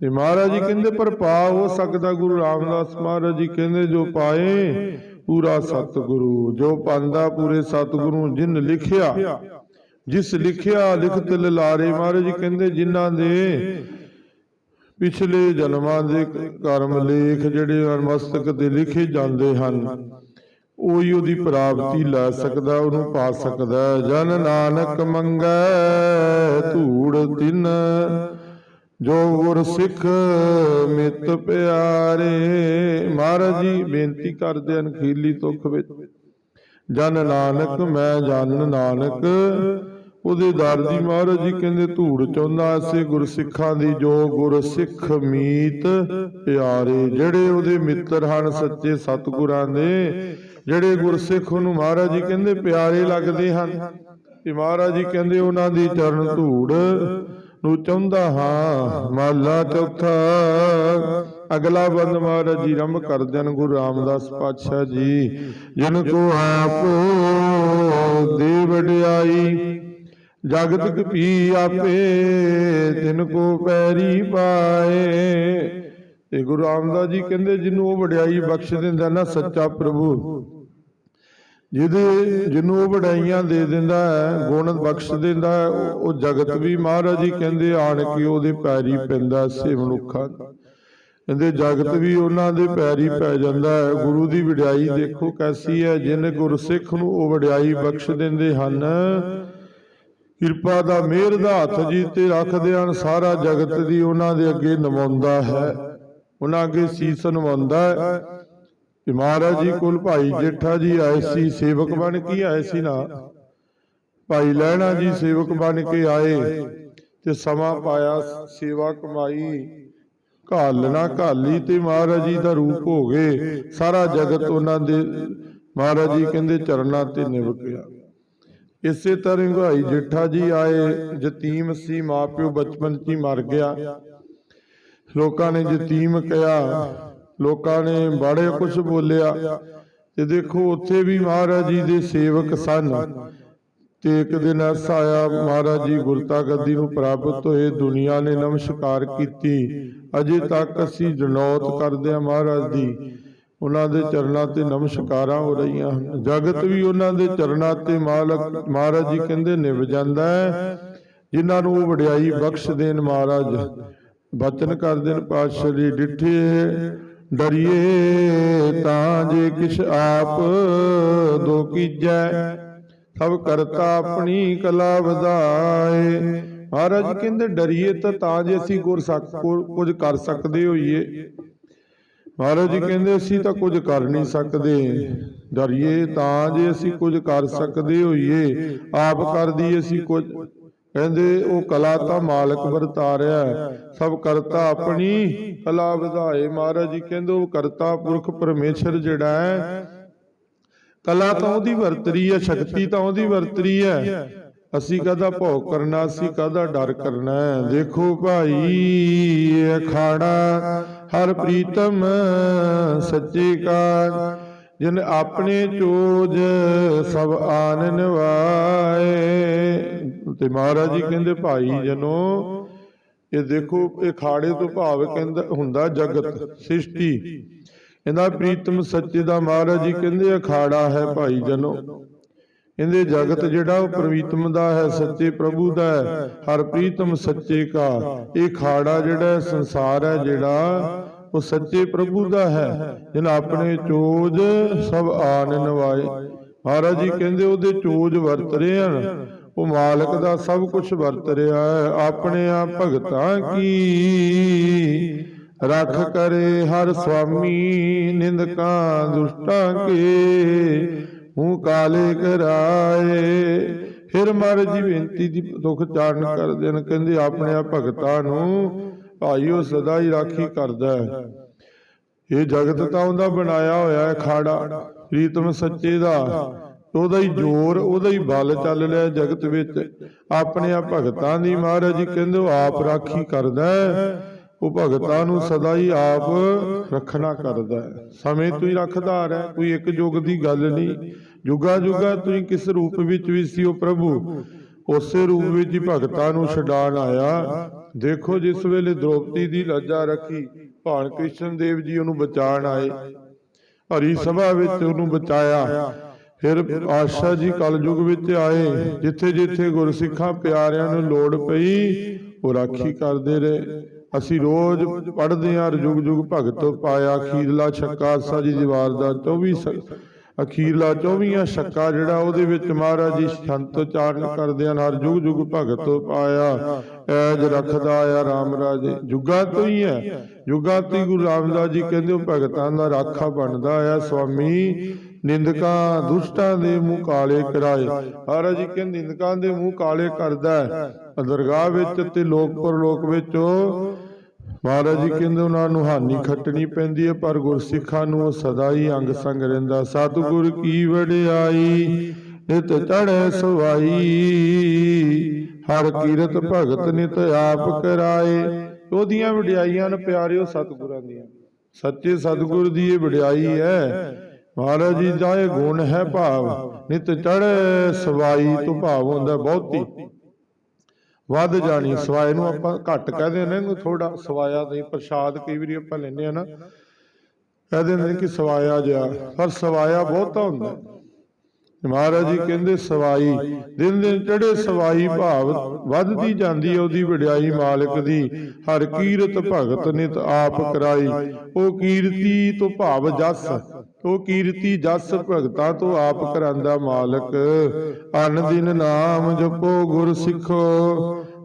ਤੇ ਮਹਾਰਾਜ ਜੀ ਕਹਿੰਦੇ ਪਰ ਪਾ ਹੋ ਸਕਦਾ ਗੁਰੂ ਰਾਮਦਾਸ ਮਹਾਰਾਜ ਜੀ ਕਹਿੰਦੇ ਜੋ ਪਾਏ ਪੂਰਾ ਸਤਿਗੁਰੂ, ਜੋ ਪਾਂਦਾ ਪੂਰੇ ਸਤਿਗੁਰੂ ਜਿਨ ਲਿਖਿਆ, ਜਿਸ ਲਿਖਿਆ ਲਿਖਤ ਲਲਾਰੇ ਮਹਾਰਾਜ ਕਹਿੰਦੇ, ਜਿਨ੍ਹਾਂ ਦੇ ਪਿਛਲੇ ਜਨਮਾਂ ਦੇ ਕਰਮ ਲੇਖ ਜਿਹੜੇ ਹਨ ਤੇ ਲਿਖੇ ਜਾਂਦੇ ਹਨ, ਉਹੀ ਉਹਦੀ ਪ੍ਰਾਪਤੀ ਲੈ ਸਕਦਾ, ਉਹਨੂੰ ਪਾ ਸਕਦਾ ਜਨ ਨਾਨਕ ਮੰਗੈ ਧੂੜ ਤਿਨ ਜੋ ਗੁਰ ਸਿੱਖ ਮਿੱਤ ਪਿਆਰੇ, ਮਹਾਰਾਜ ਜੀ, ਬੇਨਤੀ ਕਰਦੇ ਹਨ ਖੀਲੀ ਤੁਖ ਵਿੱਚ। ਜਨ ਨਾਨਕ, ਮੈਂ ਜਨ ਨਾਨਕ, ਉਹਦੇ ਦਰ ਦੀ ਮਹਾਰਾਜ ਜੀ ਕਹਿੰਦੇ ਧੂੜ ਚਾਹੁੰਦਾ ਐਸੇ ਗੁਰਸਿੱਖਾਂ ਦੀ, ਜੋ ਗੁਰਸਿੱਖ ਮੀਤ ਪਿਆਰੇ, ਜਿਹੜੇ ਉਹਦੇ ਮਿੱਤਰ ਹਨ ਸੱਚੇ ਸਤਿਗੁਰਾਂ ਦੇ, ਜਿਹੜੇ ਗੁਰਸਿੱਖ ਉਹਨੂੰ ਮਹਾਰਾਜ ਜੀ ਕਹਿੰਦੇ ਪਿਆਰੇ ਲੱਗਦੇ ਹਨ। ਤੇ ਮਹਾਰਾਜ ਜੀ ਕਹਿੰਦੇ ਉਹਨਾਂ ਦੀ ਚਰਨ ਧੂੜ ਨੂੰ ਚਾਹੁੰਦਾ ਹਾਂ। ਮਾਲਾ ਚੌਥਾ। ਅਗਲਾ ਬੰਦ ਮਹਾਰਾਜ ਜੀ ਰੰਭ ਕਰਦੇ ਹਨ ਗੁਰੂ ਰਾਮਦਾਸ ਪਾਤਸ਼ਾਹ ਜੀ। ਜਿਨ ਕੋ ਆਪ ਦੇ ਵਡਿਆਈ। ਜਗਤ ਕਪੀ ਆਪੇ, ਤਿਨ ਕੋ ਪੈਰੀ ਪਾਏ। ਤੇ ਗੁਰੂ ਰਾਮਦਾਸ ਜੀ ਕਹਿੰਦੇ ਜਿਹਨੂੰ ਉਹ ਵਡਿਆਈ ਬਖਸ਼ ਦਿੰਦਾ ਨਾ ਸੱਚਾ ਪ੍ਰਭੂ। ਜਿਹਦੇ ਜਿਹਨੂੰ ਉਹ ਵਡਾਈਆਂ ਦੇ ਦਿੰਦਾ ਹੈ, ਗੁਣ ਬਖਸ਼ ਦਿੰਦਾ ਹੈ, ਉਹ ਜਗਤ ਵੀ ਮਹਾਰਾਜ ਜੀ ਕਹਿੰਦੇ ਆਣ ਕੇ ਉਹਦੇ ਪੈਰੀ ਪੈਂਦਾ ਸੇ ਮਨੁੱਖਾਂ ਕਹਿੰਦੇ ਜਗਤ ਵੀ ਉਹਨਾਂ ਦੇ ਪੈਰੀ ਪੈ ਜਾਂਦਾ ਹੈ। ਗੁਰੂ ਦੀ ਵਡਿਆਈ ਦੇਖੋ ਕੈਸੀ ਹੈ, ਜਿਨ ਗੁਰਸਿੱਖ ਨੂੰ ਉਹ ਵਡਿਆਈ ਬਖਸ਼ ਦਿੰਦੇ ਹਨ। ਕਿਰਪਾ ਦਾ ਮਿਹਰ ਦਾ ਹੱਥ ਜੀ ਤੇ ਰੱਖਦੇ ਹਨ, ਸਾਰਾ ਜਗਤ ਦੀ ਉਹਨਾਂ ਦੇ ਅੱਗੇ ਨਵਾਉਂਦਾ ਹੈ। ਉਹਨਾਂ ਅੱਗੇ ਸੀਸ ਨਵਾਉਂਦਾ ਹੈ। ਤੇ ਮਹਾਰਾਜ ਜੀ ਕੋਲ ਭਾਈ ਜੇਠਾ ਜੀ ਆਏ ਸੀ ਸੇਵਕ ਬਣ ਕੇ ਆਏ ਸੀ ਨਾ। ਭਾਈ ਲਹਿਣਾ ਜੀ ਸੇਵਕ ਬਣ ਕੇ ਆਏ ਤੇ ਸਮਾਂ ਪਾਇਆ ਸੇਵਾ ਕਮਾਈ। ਘਾਲਣਾ ਘਾਲੀ ਤੇ ਮਹਾਰਾਜ ਜੀ ਦਾ ਰੂਪ ਹੋ ਗਏ। ਸਾਰਾ ਜਗਤ ਉਹਨਾਂ ਦੇ ਮਹਾਰਾਜ ਜੀ ਕਹਿੰਦੇ ਚਰਨਾਂ ਤੇ ਨਿਵ ਗਿਆ। ਇਸੇ ਤਰ੍ਹਾਂ ਭਾਈ ਜੇਠਾ ਜੀ ਆਏ ਯਤੀਮ ਸੀ ਮਾਪਿਓ ਬਚਪਨ 'ਚ ਹੀ ਮਰ ਗਿਆ। ਲੋਕਾਂ ਨੇ ਯਤੀਮ ਕਿਹਾ ਲੋਕਾਂ ਨੇ ਬੜੇ ਕੁਝ ਬੋਲਿਆ ਤੇ ਦੇਖੋ ਉੱਥੇ ਵੀ ਮਹਾਰਾਜ ਜੀ ਦੇ ਸੇਵਕ ਸਨ। ਤੇ ਇੱਕ ਦਿਨ ਐਸਾ ਆਇਆ, ਮਹਾਰਾਜ ਜੀ ਗੁਰਤਾ ਗੱਦੀ ਨੂੰ ਪ੍ਰਾਪਤ ਹੋਏ, ਦੁਨੀਆ ਨੇ ਨਮਸਕਾਰ ਕੀਤੀ। ਅਜੇ ਤੱਕ ਅਸੀਂ ਜਨੌਤ ਕਰਦੇ ਆ ਮਹਾਰਾਜ ਦੀ ਉਹਨਾਂ ਦੇ ਚਰਨਾਂ ਤੇ ਨਮਸਕਾਰਾਂ ਹੋ ਰਹੀਆਂ ਹਨ। ਜਗਤ ਵੀ ਉਹਨਾਂ ਦੇ ਚਰਨਾਂ ਤੇ ਮਾਲਕ, ਮਹਾਰਾਜ ਜੀ ਕਹਿੰਦੇ ਨਿਭ ਜਾਂਦਾ ਹੈ। ਜਿਨ੍ਹਾਂ ਨੂੰ ਉਹ ਵਡਿਆਈ ਬਖਸ਼ ਦੇਣ ਮਹਾਰਾਜ। ਬਚਨ ਕਰ ਦੇਣ ਪਾਤਸ਼ਾਹ ਜੀ, ਡਿੱਠੇ ਡਰੀਏ ਤਾਂ ਜੇ ਕਿਛ ਆਪ ਦੋ ਕੀਜੈ, ਸਭ ਕਰਤਾ ਆਪਣੀ ਕਲਾ ਵਧਾਏ। ਮਹਾਰਾਜ ਕਹਿੰਦੇ, ਡਰੀਏ ਤਾਂ ਤਾਂ ਜੇ ਅਸੀਂ ਗੁਰ ਕੁਝ ਕਰ ਸਕਦੇ ਹੋਈਏ। ਮਹਾਰਾਜ ਜੀ ਕਹਿੰਦੇ, ਅਸੀਂ ਤਾਂ ਕੁਝ ਕਰ ਨਹੀਂ ਸਕਦੇ। ਡਰੀਏ ਤਾਂ ਜੇ ਅਸੀਂ ਕੁਝ ਕਰ ਸਕਦੇ ਹੋਈਏ, ਆਪ ਕਰਦੀ ਅਸੀਂ ਕੁਝ ਕਹਿੰਦੇ ਉਹ ਕਲਾ ਤਾਂ ਮਾਲਕ ਵਰਤਾਰਿਆ ਸਭ ਕਰਤਾ ਆਪਣੀ, ਕਲਾ ਵਧਾਏ ਮਹਾਰਾਜ ਜੀ, ਕਹਿੰਦੇ ਉਹ ਕਰਤਾ ਪੁਰਖ ਪਰਮੇਸ਼ਰ ਜਿਹੜਾ ਹੈ। ਕਲਾ ਤਾਂ ਉਹਦੀ ਵਰਤਰੀ ਹੈ, ਸ਼ਕਤੀ ਤਾਂ ਉਹਦੀ ਵਰਤਰੀ ਹੈ। ਅਸੀਂ ਕਦਾ ਭੋਗ ਕਰਨਾ, ਅਸੀਂ ਕਦਾ ਡਰ ਕਰਨਾ ਦੇਖੋ ਭਾਈ, ਅਖਾੜਾ, ਹਰ ਪ੍ਰੀਤਮ ਸੱਚੇ ਕਾ ਜਿਨ ਆਪਣੇ ਚੋਜ ਸਭ ਆਨਨ ਵਾਏ। ਤੇ ਮਹਾਰਾਜ ਜੀ ਕਹਿੰਦੇ ਭਾਈ ਜਨੋ ਇਹ ਦੇਖੋ ਇਹ ਖਾੜੇ ਤੋਂ ਭਾਵ ਕਹਿੰਦਾ ਹੁੰਦਾ ਜਗਤ ਸ੍ਰਿਸ਼ਟੀ। ਇਹਦਾ ਪ੍ਰੀਤਮ ਸੱਚੇ ਦਾ ਮਹਾਰਾਜ ਜੀ ਕਹਿੰਦੇ ਅਖਾੜਾ ਹੈ ਭਾਈ ਜਨੋ। ਇਹਦੇ ਜਗਤ ਜਿਹੜਾ ਉਹ ਪ੍ਰਵੀਤਮ ਦਾ ਹੈ ਸੱਚੇ ਪ੍ਰਭੂ ਦਾ ਹੈ ਹਰ ਪ੍ਰੀਤਮ ਸੱਚੇ ਕਾ। ਇਹ ਖਾੜਾ ਜਿਹੜਾ ਸੰਸਾਰ ਹੈ ਜਿਹੜਾ ਉਹ ਸੱਚੇ ਪ੍ਰਭੂ ਦਾ ਹੈ। ਜਿਨ ਆਪਣੇ ਚੋਜ ਸਭ ਆਨ ਨਵਾਏ ਮਹਾਰਾਜ ਜੀ ਕਹਿੰਦੇ ਉਹਦੇ ਚੋਜ ਵਰਤ ਰਹੇ ਹਨ। ਉਹ ਮਾਲਕ ਦਾ ਸਭ ਕੁਝ ਵਰਤ ਰਿਹਾ ਹੈ। ਆਪਣੇ ਆ ਭਗਤਾਂ ਕੀ? ਰੱਖ ਕਰੇ ਹਰ ਸੁਆਮੀ ਨਿੰਦਕਾਂ ਦੁਸ਼ਟਾਂ ਕੇ। ਹੂੰ ਕਾਲੇ ਕਰਾਏ ਫਿਰ ਮਹਾਰਾਜ ਜੀ ਬੇਨਤੀ ਦੀ ਦੁੱਖ ਚਾਰਨ ਕਰਦੇ ਨੇ ਕਹਿੰਦੇ ਆਪਣੇ ਆ ਭਗਤਾਂ ਨੂੰ ਭਾਈਓ ਸਦਾ ਹੀ ਰਾਖੀ ਕਰਦਾ ਹੈ। ਇਹ ਜਗਤ ਤਾਂ ਉਹਦਾ ਬਣਾਇਆ ਹੋਇਆ ਹੈ ਖਾੜਾ। ਪ੍ਰੀਤਮ ਸੱਚੇ ਦਾ। ਉਹਦਾ ਹੀ ਜ਼ੋਰ, ਉਹਦਾ ਹੀ ਬਲ ਚੱਲ ਰਿਹਾ ਜਗਤ ਵਿੱਚ। ਆਪਣੇ ਆ ਭਗਤਾਂ ਦੀ ਮਹਾਰਾਜ ਜੀ ਕਹਿੰਦੇ, ਉਹ ਆਪ ਰਾਖੀ ਕਰਦਾ ਉਹ ਭਗਤਾਂ ਨੂੰ ਸਦਾ ਹੀ ਆਪ ਰੱਖਣਾ ਕਰਦਾ ਸਮੇਂ ਤੋਂ ਹੀ ਰੱਖਦਾ ਆ ਰਿਹਾ ਕੋਈ ਇੱਕ ਯੁੱਗ ਦੀ ਗੱਲ ਨਹੀਂ। ਜੁਗਾ ਜੁਗਾ ਤੁਸੀਂ ਕਿਸ ਰੂਪ ਵਿੱਚ ਵੀ ਸੀ ਉਹ ਪ੍ਰਭੂ? ਉਸੇ ਰੂਪ ਵਿੱਚ ਹੀ ਭਗਤਾਂ ਨੂੰ ਛਡਾਣ ਆਇਆ। ਦੇਖੋ, ਜਿਸ ਵੇਲੇ ਦ੍ਰੋਪਦੀ ਦੀ ਲੱਜਾ ਰੱਖੀ, ਭਾਣ ਕ੍ਰਿਸ਼ਨ ਦੇਵ ਜੀ ਉਹਨੂੰ ਬਚਾਣ ਆਏ। ਹਰੀ ਸਭਾ ਵਿੱਚ ਉਹਨੂੰ ਬਚਾਇਆ। ਫਿਰ ਆਸ਼ਾ ਜੀ ਕਲਯੁਗ ਵਿੱਚ ਆਏ ਜਿੱਥੇ ਜਿੱਥੇ ਗੁਰਸਿੱਖਾਂ ਪਿਆਰਿਆਂ ਨੂੰ ਲੋੜ ਪਈ ਉਹ ਰਾਖੀ ਕਰਦੇ ਰਹੇ। ਅਸੀਂ ਰੋਜ਼ ਪੜ੍ਹਦੇ ਹਾਂ ਜੁਗ ਜੁਗ ਭਗਤ ਪਾਇਆ ਖੀਰਲਾ ਛੱਕਾ ਸਾ ਜੀ ਦੀਵਾਰ ਦਾ 24 ਸ- ਅਖੀਰਲਾ 24 ਛੱਕਾ ਜਿਹੜਾ ਉਹਦੇ ਵਿੱਚ ਮਹਾਰਾਜ ਜੀ ਸੰਤ ਉਚਾਰਨ ਕਰਦੇ ਹਨ ਹਰ ਜੁਗ ਜੁਗ ਭਗਤ ਪਾਇਆ। ਐਜ ਰੱਖਦਾ ਆ ਰਾਮ ਰਾਜੇ। ਜੁਗਾ ਤੋਂ ਹੀ ਹੈ। ਜੁਗਾ ਤੋਂ ਹੀ ਗੁਰੂ ਰਾਮਦਾਸ ਜੀ ਕਹਿੰਦੇ ਉਹ ਭਗਤਾਂ ਦਾ ਰਾਖਾ ਬਣਦਾ ਆ ਸੁਆਮੀ ਨਿੰਦਕਾਂ ਦੁਸ਼ਟਾਂ ਦੇ ਮੂੰਹ ਕਾਲੇ ਕਰਾਏ। ਮਹਾਰਾਜ ਜੀ ਕਹਿੰਦੇ ਨਿੰਦਕਾਂ ਦੇ ਮੂੰਹ ਕਾਲੇ ਕਰਦਾ ਹੈ। ਦਰਗਾਹ ਵਿੱਚ ਤੇ ਲੋਕ ਪਰਲੋਕ ਵਿੱਚ ਮਹਾਰਾਜ ਜੀ ਕਹਿੰਦੇ ਉਹਨਾਂ ਨੂੰ ਹਾਨੀ ਖੱਟਣੀ ਪੈਂਦੀ ਹੈ ਪਰ ਗੁਰਸਿੱਖਾਂ ਨੂੰ ਸਦਾ ਹੀ ਅੰਗ ਸੰਗ ਰਹਿੰਦਾ। ਸਤਿਗੁਰ ਕੀ ਵਡਿਆਈ ਨਿਤ ਚੜ੍ਹੈ ਸਵਾਈ। ਹਰ ਕੀਰਤ ਭਗਤ ਨਿਤ ਆਪ ਕਰਾਏ। ਉਹਦੀਆਂ ਵਡਿਆਈਆਂ ਨੇ ਪਿਆਰਿਓ ਸਤਿਗੁਰਾਂ ਦੀਆਂ। ਸੱਚੇ ਸਤਿਗੁਰ ਦੀ ਇਹ ਵਡਿਆਈ ਹੈ। ਮਹਾਰਾਜ ਜੀ ਦਾ ਇਹ ਗੁਣ ਹੈ ਭਾਵ ਨਿਤ ਚੜ੍ਹੈ ਸਵਾਈ ਤੋਂ ਭਾਵ ਹੁੰਦਾ ਬਹੁਤੀ। ਵੱਧ ਜਾਣੀ ਸਵਾਏ ਨੂੰ ਆਪਾਂ ਘੱਟ ਕਹਦੇ ਨੇ ਨੂੰ। ਥੋੜਾ ਸਵਾਇਆ ਨਹੀਂ ਪ੍ਰਸ਼ਾਦ ਕਈ ਵਾਰੀ ਆਪਾਂ ਲੈਨੇ ਆ ਨਾ। ਕਹਦੇ ਨੇ ਕਿ ਸਵਾਇਆ ਜਿਆ ਪਰ ਸਵਾਇਆ ਬਹੁਤਾ ਹੁੰਦਾ। ਮਹਾਰਾਜ ਜੀ ਕਹਿੰਦੇ ਸਵਾਈ ਦਿਨ ਦਿਨ ਚੜੇ ਸਵਾਈ ਭਾਵ ਵੱਧਦੀ ਜਾਂਦੀ ਹੈ ਉਹਦੀ ਵਡਿਆਈ ਮਾਲਕ ਦੀ। ਹਰ ਕੀਰਤ ਭਗਤ ਨਿਤ ਆਪ ਕਰਾਈ। ਉਹ ਕੀਰਤੀ ਤੋਂ ਭਾਵ ਜਸ। ਉਹ ਕੀਰਤੀ ਜਸ ਭਗਤਾਂ ਤੋਂ ਆਪ ਕਰਾਂਦਾ ਮਾਲਕ। ਅਨ ਦਿਨ ਨਾਮ ਜਪੋ ਗੁਰ ਸਿੱਖੋ,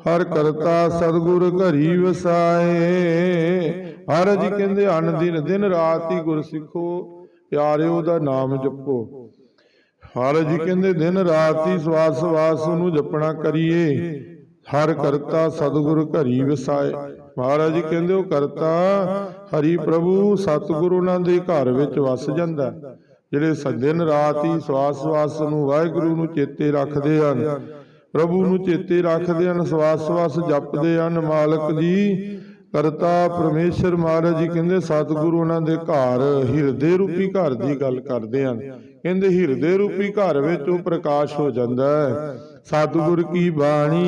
ਹਰ ਕਰਤਾ ਸਤਿਗੁਰ ਘਰੀ ਵਸਾਏ। ਮਹਾਰਾਜ ਜੀ ਕਹਿੰਦੇ ਅਨ ਦਿਨ ਦਿਨ ਰਾਤ ਹੀ ਗੁਰ ਸਿੱਖੋ, ਪਿਆਰਿਓ ਦਾ ਨਾਮ ਜਪੋ। ਹਰ ਜੀ ਕਹਿੰਦੇ ਦਿਨ ਰਾਤ ਹੀ ਸਵਾਸ ਸਵਾਸ ਨੂੰ ਜਪਣਾ ਕਰੀਏ। ਹਰ ਕਰਤਾ ਸਤਿਗੁਰ ਘਰੀ ਵਸਾਏ। ਮਹਾਰਾਜ ਜੀ ਕਹਿੰਦੇ ਉਹ ਕਰਤਾ ਹਰੀ ਪ੍ਰਭੂ ਸਤਿਗੁਰੂ ਉਹਨਾਂ ਦੇ ਘਰ ਵਿੱਚ ਵਸ ਜਾਂਦਾ। ਜਿਹੜੇ ਦਿਨ ਰਾਤ ਹੀ ਸਵਾਸ ਸਵਾਸ ਨੂੰ ਵਾਹਿਗੁਰੂ ਨੂੰ ਚੇਤੇ ਰੱਖਦੇ ਹਨ, ਪ੍ਰਭੂ ਨੂੰ ਚੇਤੇ ਰੱਖਦੇ ਹਨ ਸਵਾਸ ਸਵਾਸ ਜਪਦੇ ਹਨ। ਮਾਲਕ ਜੀ ਕਰਤਾ ਪਰਮੇਸ਼ਰ ਮਹਾਰਾਜ ਜੀ ਕਹਿੰਦੇ ਸਤਿਗੁਰੂ ਉਹਨਾਂ ਦੇ ਘਰ ਹਿਰਦੇ ਰੂਪੀ ਘਰ ਦੀ ਗੱਲ ਕਰਦੇ ਹਨ। ਕਹਿੰਦੇ ਹਿਰਦੇ ਰੂਪੀ ਘਰ ਵਿੱਚ ਉਹ ਪ੍ਰਕਾਸ਼ ਹੋ ਜਾਂਦਾ ਹੈ। ਸਤਿਗੁਰ ਕੀ ਬਾਣੀ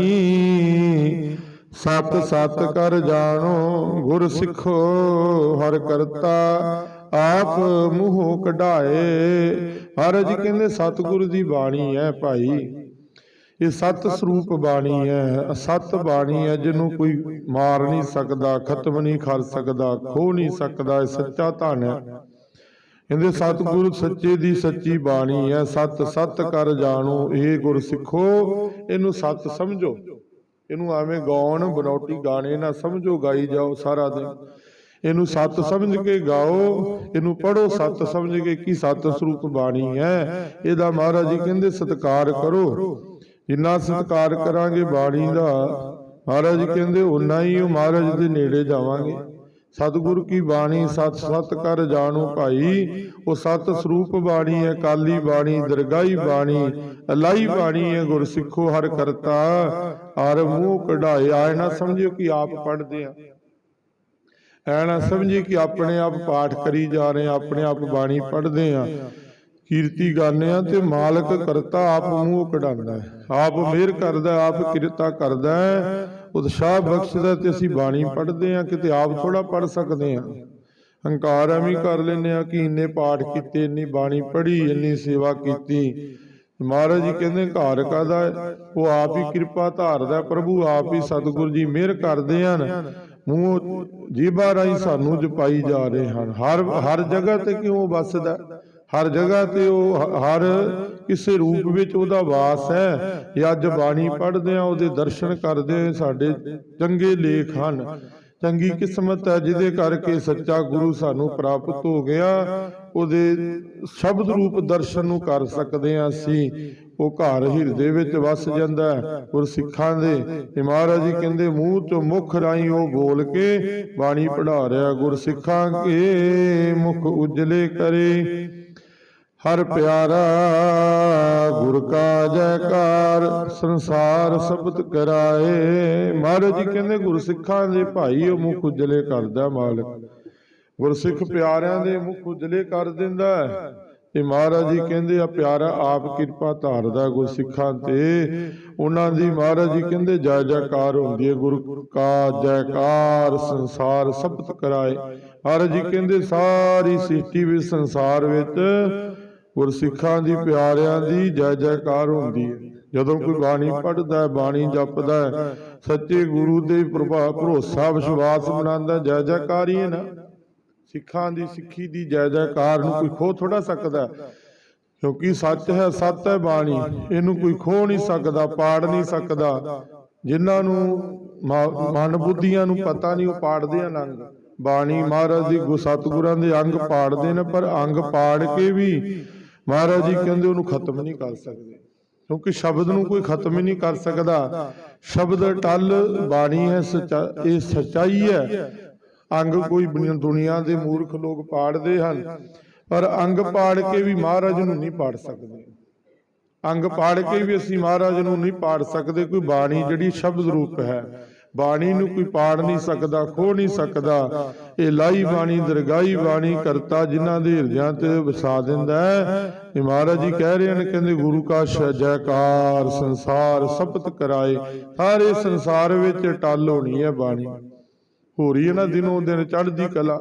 ਸਤ ਸਤ ਕਰ ਜਾਣੋ, ਗੁਰ ਸਿੱਖੋ, ਹਰ ਕਰਤਾ, ਆਪ ਮੂੰਹੋਂ ਕਢਾਏ। ਮਹਾਰਾਜ ਕਹਿੰਦੇ, ਸਤਿਗੁਰ ਦੀ ਬਾਣੀ ਹੈ ਭਾਈ। ਇਹ ਸਤ ਸਰੂਪ ਬਾਣੀ ਹੈ ਸਤ ਬਾਣੀ ਹੈ, ਜਿਹਨੂੰ ਕੋਈ ਮਾਰ ਨਹੀਂ ਸਕਦਾ, ਖਤਮ ਨਹੀਂ ਕਰ ਸਕਦਾ ਖੋ ਨਹੀਂ ਸਕਦਾ, ਇਹ ਸੱਚਾ ਧਨ ਹੈ। ਕਹਿੰਦੇ, ਸਤਿਗੁਰੂ ਸੱਚੇ ਦੀ ਸੱਚੀ ਬਾਣੀ ਹੈ। ਸਤ ਸਤ ਕਰ ਜਾਣੋ, ਇਹ ਗੁਰ ਸਿੱਖੋ, ਇਹਨੂੰ ਸਤ ਸਮਝੋ। ਇਹਨੂੰ ਐਵੇਂ ਗਾਉਣ ਬਨੌਟੀ ਗਾਣੇ ਨਾ ਸਮਝੋ, ਗਾਈ ਜਾਓ ਸਾਰਾ ਦਿਨ। ਇਹਨੂੰ ਸਤ ਸਮਝ ਕੇ ਗਾਓ, ਇਹਨੂੰ ਪੜੋ ਸਤ ਸਮਝ ਕੇ ਕੀ ਸਤ ਸਰੂਪ ਬਾਣੀ ਹੈ। ਇਹਦਾ ਮਹਾਰਾਜ ਜੀ ਕਹਿੰਦੇ, ਸਤਿਕਾਰ ਕਰੋ। ਜਿੰਨਾ ਸਤਿਕਾਰ ਕਰਾਂਗੇ ਬਾਣੀ ਦਾ, ਮਹਾਰਾਜ ਜੀ ਕਹਿੰਦੇ ਉਨਾ ਹੀ ਉਹ ਮਹਾਰਾਜ ਦੇ ਨੇੜੇ ਜਾਵਾਂਗੇ। ਸਤਿਗੁਰ ਕੀ ਬਾਣੀ, ਸਤ ਸਤ ਕਰ ਜਾਣੋ ਭਾਈ। ਉਹ ਸਤ ਸਰੂਪ ਬਾਣੀ ਹੈ, ਕਾਲੀ ਬਾਣੀ, ਦਰਗਾਹੀ ਬਾਣੀ ਅਲਾਈ ਬਾਣੀ ਹੈ, ਗੁਰ ਸਿੱਖੋ ਹਰ ਕਰਤਾ। ਹਰ ਮੂੰਹ ਕਢਾਏ ਆਏ ਨਾ ਸਮਝਿਓ ਕਿ ਆਪ ਪੜ੍ਹਦੇ ਆ। ਐ ਨਾ ਸਮਝੀ ਕਿ ਆਪਣੇ ਆਪ ਪਾਠ ਕਰੀ ਜਾ ਰਹੇ ਆ, ਆਪਣੇ ਆਪ ਬਾਣੀ ਪੜਦੇ ਆ। ਕੀਰਤੀ ਗਾਉਂਦੇ ਆ ਤੇ ਮਾਲਕ ਕਰਤਾ, ਆਪ ਮੂੰਹ ਕਢਾਉਂਦਾ ਆਪ ਮਿਹਰ ਕਰਦਾ, ਆਪ ਕਿਰਤਾ ਕਰਦਾ ਉਤਸ਼ਾਹ ਬਖਸ਼ਦਾ ਤੇ ਅਸੀਂ ਬਾਣੀ ਪੜ੍ਹਦੇ ਆ ਕਿਤੇ ਆਪ ਥੋੜਾ ਪੜ੍ਹ ਸਕਦੇ ਆ ਹੰਕਾਰ ਐਵੇਂ ਕਰ ਲੈਨੇ ਆ ਕਿ ਇੰਨੇ ਪਾਠ ਕੀਤੇ, ਇੰਨੀ ਬਾਣੀ ਪੜ੍ਹੀ, ਇੰਨੀ ਸੇਵਾ ਕੀਤੀ। ਮਹਾਰਾਜ ਜੀ ਕਹਿੰਦੇ, ਘਰ ਕਾਦਾ ਉਹ ਆਪ ਹੀ ਕਿਰਪਾ ਧਾਰਦਾ, ਪ੍ਰਭੂ ਆਪ ਹੀ ਸਤਿਗੁਰ ਜੀ ਮਿਹਰ ਕਰਦੇ ਹਨ। ਮੂੰਹ ਜੀਭਾਂ ਰਾਹੀਂ ਸਾਨੂੰ ਜਪਾਈ ਜਾ ਰਹੇ ਹਨ। ਹਰ ਹਰ ਜਗ੍ਹਾ ਤੇ ਕਿਉਂ ਵੱਸਦਾ? ਹਰ ਜਗ੍ਹਾ ਤੇ ਉਹ ਹਰ ਕਿਸੇ ਰੂਪ ਵਿੱਚ ਉਹਦਾ ਵਾਸ ਹੈ ਇਹ ਅੱਜ ਬਾਣੀ ਪੜ੍ਹਦੇ ਆ ਉਹਦੇ ਦਰਸ਼ਨ ਕਰਦੇ ਹਾਂ, ਸਾਡੇ ਚੰਗੇ ਲੇਖ ਹਨ। ਚੰਗੀ ਕਿਸਮਤ ਹੈ ਜਿਹਦੇ ਕਰਕੇ ਸੱਚਾ ਗੁਰੂ ਸਾਨੂੰ ਪ੍ਰਾਪਤ ਹੋ ਗਿਆ। ਉਹਦੇ ਸ਼ਬਦ ਰੂਪ ਦਰਸ਼ਨ ਨੂੰ ਕਰ ਸਕਦੇ ਹਾਂ ਅਸੀਂ। ਉਹ ਘਰ ਹਿਰਦੇ ਵਿੱਚ ਵਸ ਜਾਂਦਾ ਹੈ ਔਰ ਸਿੱਖਾਂ ਦੇ। ਤੇ ਮਹਾਰਾਜ ਜੀ ਕਹਿੰਦੇ ਮੂੰਹ ਤੋਂ ਮੁਖ ਰਾਹੀਂ ਉਹ ਬੋਲ ਕੇ ਬਾਣੀ ਪੜ੍ਹਾ ਰਿਹਾ ਗੁਰ ਸਿੱਖਾਂ ਕੇ ਮੁਖ ਉਜਲੇ ਕਰੇ। ਹਰ ਪਿਆਰਾ ਗੁਰ ਕਾ ਜੈਕਾਰ ਸੰਸਾਰ ਸਬਦ ਕਰਾਏ। ਮਹਾਰਾਜ ਜੀ ਕਹਿੰਦੇ, ਗੁਰਸਿੱਖਾਂ ਦੇ ਭਾਈ ਉਹ ਮੁਖ ਉਜਲੇ ਕਰਦਾ ਮਾਲਕ। ਗੁਰਸਿੱਖ ਪਿਆਰਿਆਂ ਦੇ ਮੁਖ ਉਜਲੇ ਕਰ ਦਿੰਦਾ ਤੇ ਮਹਾਰਾਜ ਜੀ ਕਹਿੰਦੇ, ਆ ਪਿਆਰਾ ਆਪ ਕਿਰਪਾ ਧਾਰਦਾ ਗੁਰਸਿੱਖਾਂ ਤੇ। ਉਹਨਾਂ ਦੀ ਮਹਾਰਾਜ ਜੀ ਕਹਿੰਦੇ, ਜੈ ਜੈਕਾਰ ਹੁੰਦੀ ਹੈ ਗੁਰ ਕਾ ਜੈਕਾਰ ਸੰਸਾਰ ਸਬਦ ਕਰਾਏ। ਮਹਾਰਾਜ ਜੀ ਕਹਿੰਦੇ, ਸਾਰੀ ਸ੍ਰਿਸ਼ਟੀ ਵਿੱਚ, ਸੰਸਾਰ ਵਿੱਚ ਗੁਰਸਿੱਖਾਂ ਦੀ ਪਿਆਰਿਆਂ ਦੀ ਜੈ ਜੈਕਾਰ ਹੁੰਦੀ। ਹੈ ਜਦੋਂ ਕੋਈ ਬਾਣੀ ਪੜ੍ਹਦਾ ਹੈ, ਬਾਣੀ ਜਪਦਾ ਹੈ, ਸੱਚੇ ਗੁਰੂ ਦੇ ਪ੍ਰਭਾਵ ਭਰੋਸਾ, ਵਿਸ਼ਵਾਸ ਬਣਾਉਂਦਾ ਜੈ ਜੈਕਾਰ ਹੀ ਨਾ। ਸਿੱਖਾਂ ਦੀ, ਸਿੱਖੀ ਦੀ ਜੈ ਜੈਕਾਰ ਨੂੰ ਕੋਈ ਖੋ ਥੋੜਾ ਸਕਦਾ ਕਿਉਂਕਿ ਸੱਚ ਹੈ, ਸੱਤ ਹੈ ਬਾਣੀ। ਇਹਨੂੰ ਕੋਈ ਖੋ ਨਹੀਂ ਸਕਦਾ, ਪਾੜ ਨਹੀਂ ਸਕਦਾ। ਜਿਨ੍ਹਾਂ ਨੂੰ ਮਨ ਬੁੱਧੀਆਂ ਨੂੰ ਪਤਾ ਨਹੀਂ, ਉਹ ਪਾੜਦੇ ਆ ਅੰਗ ਬਾਣੀ ਮਹਾਰਾਜ ਦੀ ਗੁਰੂ ਸਤਿਗੁਰਾਂ ਦੇ ਅੰਗ ਪਾੜਦੇ ਨੇ, ਪਰ ਅੰਗ ਪਾੜ ਕੇ ਵੀ ਮਹਾਰਾਜ ਜੀ ਕਹਿੰਦੇ ਉਹਨੂੰ ਖਤਮ ਨਹੀਂ ਕਰ ਸਕਦੇ। ਕਿਉਂਕਿ ਸ਼ਬਦ ਨੂੰ ਕੋਈ ਖਤਮ ਹੀ ਨਹੀਂ ਕਰ ਸਕਦਾ। ਸ਼ਬਦ ਟਲ ਬਾਣੀ ਹੈ ਸੱਚਾ ਇਹ ਸਚਾਈ ਹੈ। ਅੰਗ ਕੋਈ ਦੁਨੀਆ ਦੇ ਮੂਰਖ ਲੋਕ ਪਾੜਦੇ ਹਨ। ਪਰ ਅੰਗ ਪਾੜ ਕੇ ਵੀ ਮਹਾਰਾਜ ਨੂੰ ਨਹੀਂ ਪਾੜ ਸਕਦੇ। ਅੰਗ ਪਾੜ ਕੇ ਵੀ ਅਸੀਂ ਮਹਾਰਾਜ ਨੂੰ ਨਹੀਂ ਪਾੜ ਸਕਦੇ। ਕੋਈ ਬਾਣੀ ਜਿਹੜੀ ਸ਼ਬਦ ਰੂਪ ਹੈ। ਬਾਣੀ ਨੂੰ ਕੋਈ ਪਾੜ ਨਹੀਂ ਸਕਦਾ ਖੋ ਨਹੀਂ ਸਕਦਾ। ਇਹ ਲਾਈ ਬਾਣੀ ਦਰਗਾਈ ਬਾਣੀ ਕਰਤਾ ਜਿਨ੍ਹਾਂ ਦੇ ਹਿਰਦਿਆਂ ਤੇ ਵਸਾ ਦਿੰਦਾ ਹੈ। ਇਹ ਮਹਾਰਾਜ ਜੀ ਕਹਿ ਰਹੇ ਹਨ ਕਹਿੰਦੇ ਗੁਰੂ ਕਾ ਜੈਕਾਰ ਸੰਸਾਰ ਸਬਤ ਕਰਾਏ। ਸਾਰੇ ਸੰਸਾਰ ਵਿੱਚ ਟਲ ਹੋਣੀ ਹੈ ਬਾਣੀ। ਹੋ ਰਹੀ ਹੈ ਨਾ ਦਿਨੋਂ ਦਿਨ ਚੜ੍ਹਦੀ ਕਲਾ।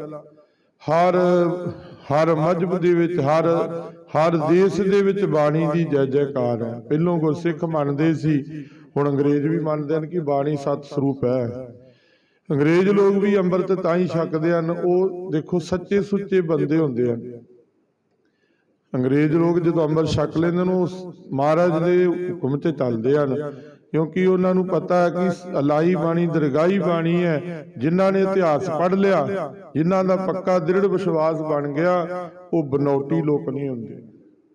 ਹਰ ਹਰ ਮਜਬ ਦੇ ਵਿੱਚ ਹਰ ਹਰ ਦੇਸ਼ ਦੇ ਵਿੱਚ ਬਾਣੀ ਦੀ ਜੈ ਜੈਕਾਰ ਹੈ। ਪਹਿਲੋਂ ਗੁਰਸਿੱਖ ਮੰਨਦੇ ਸੀ। ਹੁਣ ਅੰਗਰੇਜ਼ ਵੀ ਮੰਨਦੇ ਹਨ ਕਿ ਬਾਣੀ ਸਤ ਸਰੂਪ ਹੈ। ਅੰਗਰੇਜ਼ ਲੋਕ ਵੀ ਅੰਮ੍ਰਿਤ ਤਾਂ ਹੀ ਛਕਦੇ ਹਨ, ਉਹ ਦੇਖੋ ਸੱਚੇ ਸੁੱਚੇ ਬੰਦੇ ਹੁੰਦੇ ਹਨ। ਅੰਗਰੇਜ਼ ਲੋਕ ਜਦੋਂ ਅੰਮ੍ਰਿਤ ਛਕ ਲੈਂਦੇ ਨੇ, ਉਹ ਮਹਾਰਾਜ ਦੇ ਹੁਕਮ ਤੇ ਚੱਲਦੇ ਹਨ, ਕਿਉਂਕਿ ਉਹਨਾਂ ਨੂੰ ਪਤਾ ਹੈ ਕਿ ਅਲਾਈ ਬਾਣੀ, ਦਰਗਾਹੀ ਬਾਣੀ ਹੈ, ਜਿਨ੍ਹਾਂ ਨੇ ਇਤਿਹਾਸ ਪੜ੍ਹ ਲਿਆ, ਜਿਨ੍ਹਾਂ ਦਾ ਪੱਕਾ ਦ੍ਰਿੜ ਵਿਸ਼ਵਾਸ ਬਣ ਗਿਆ, ਉਹ ਬਨੌਟੀ ਲੋਕ ਨਹੀਂ ਹੁੰਦੇ।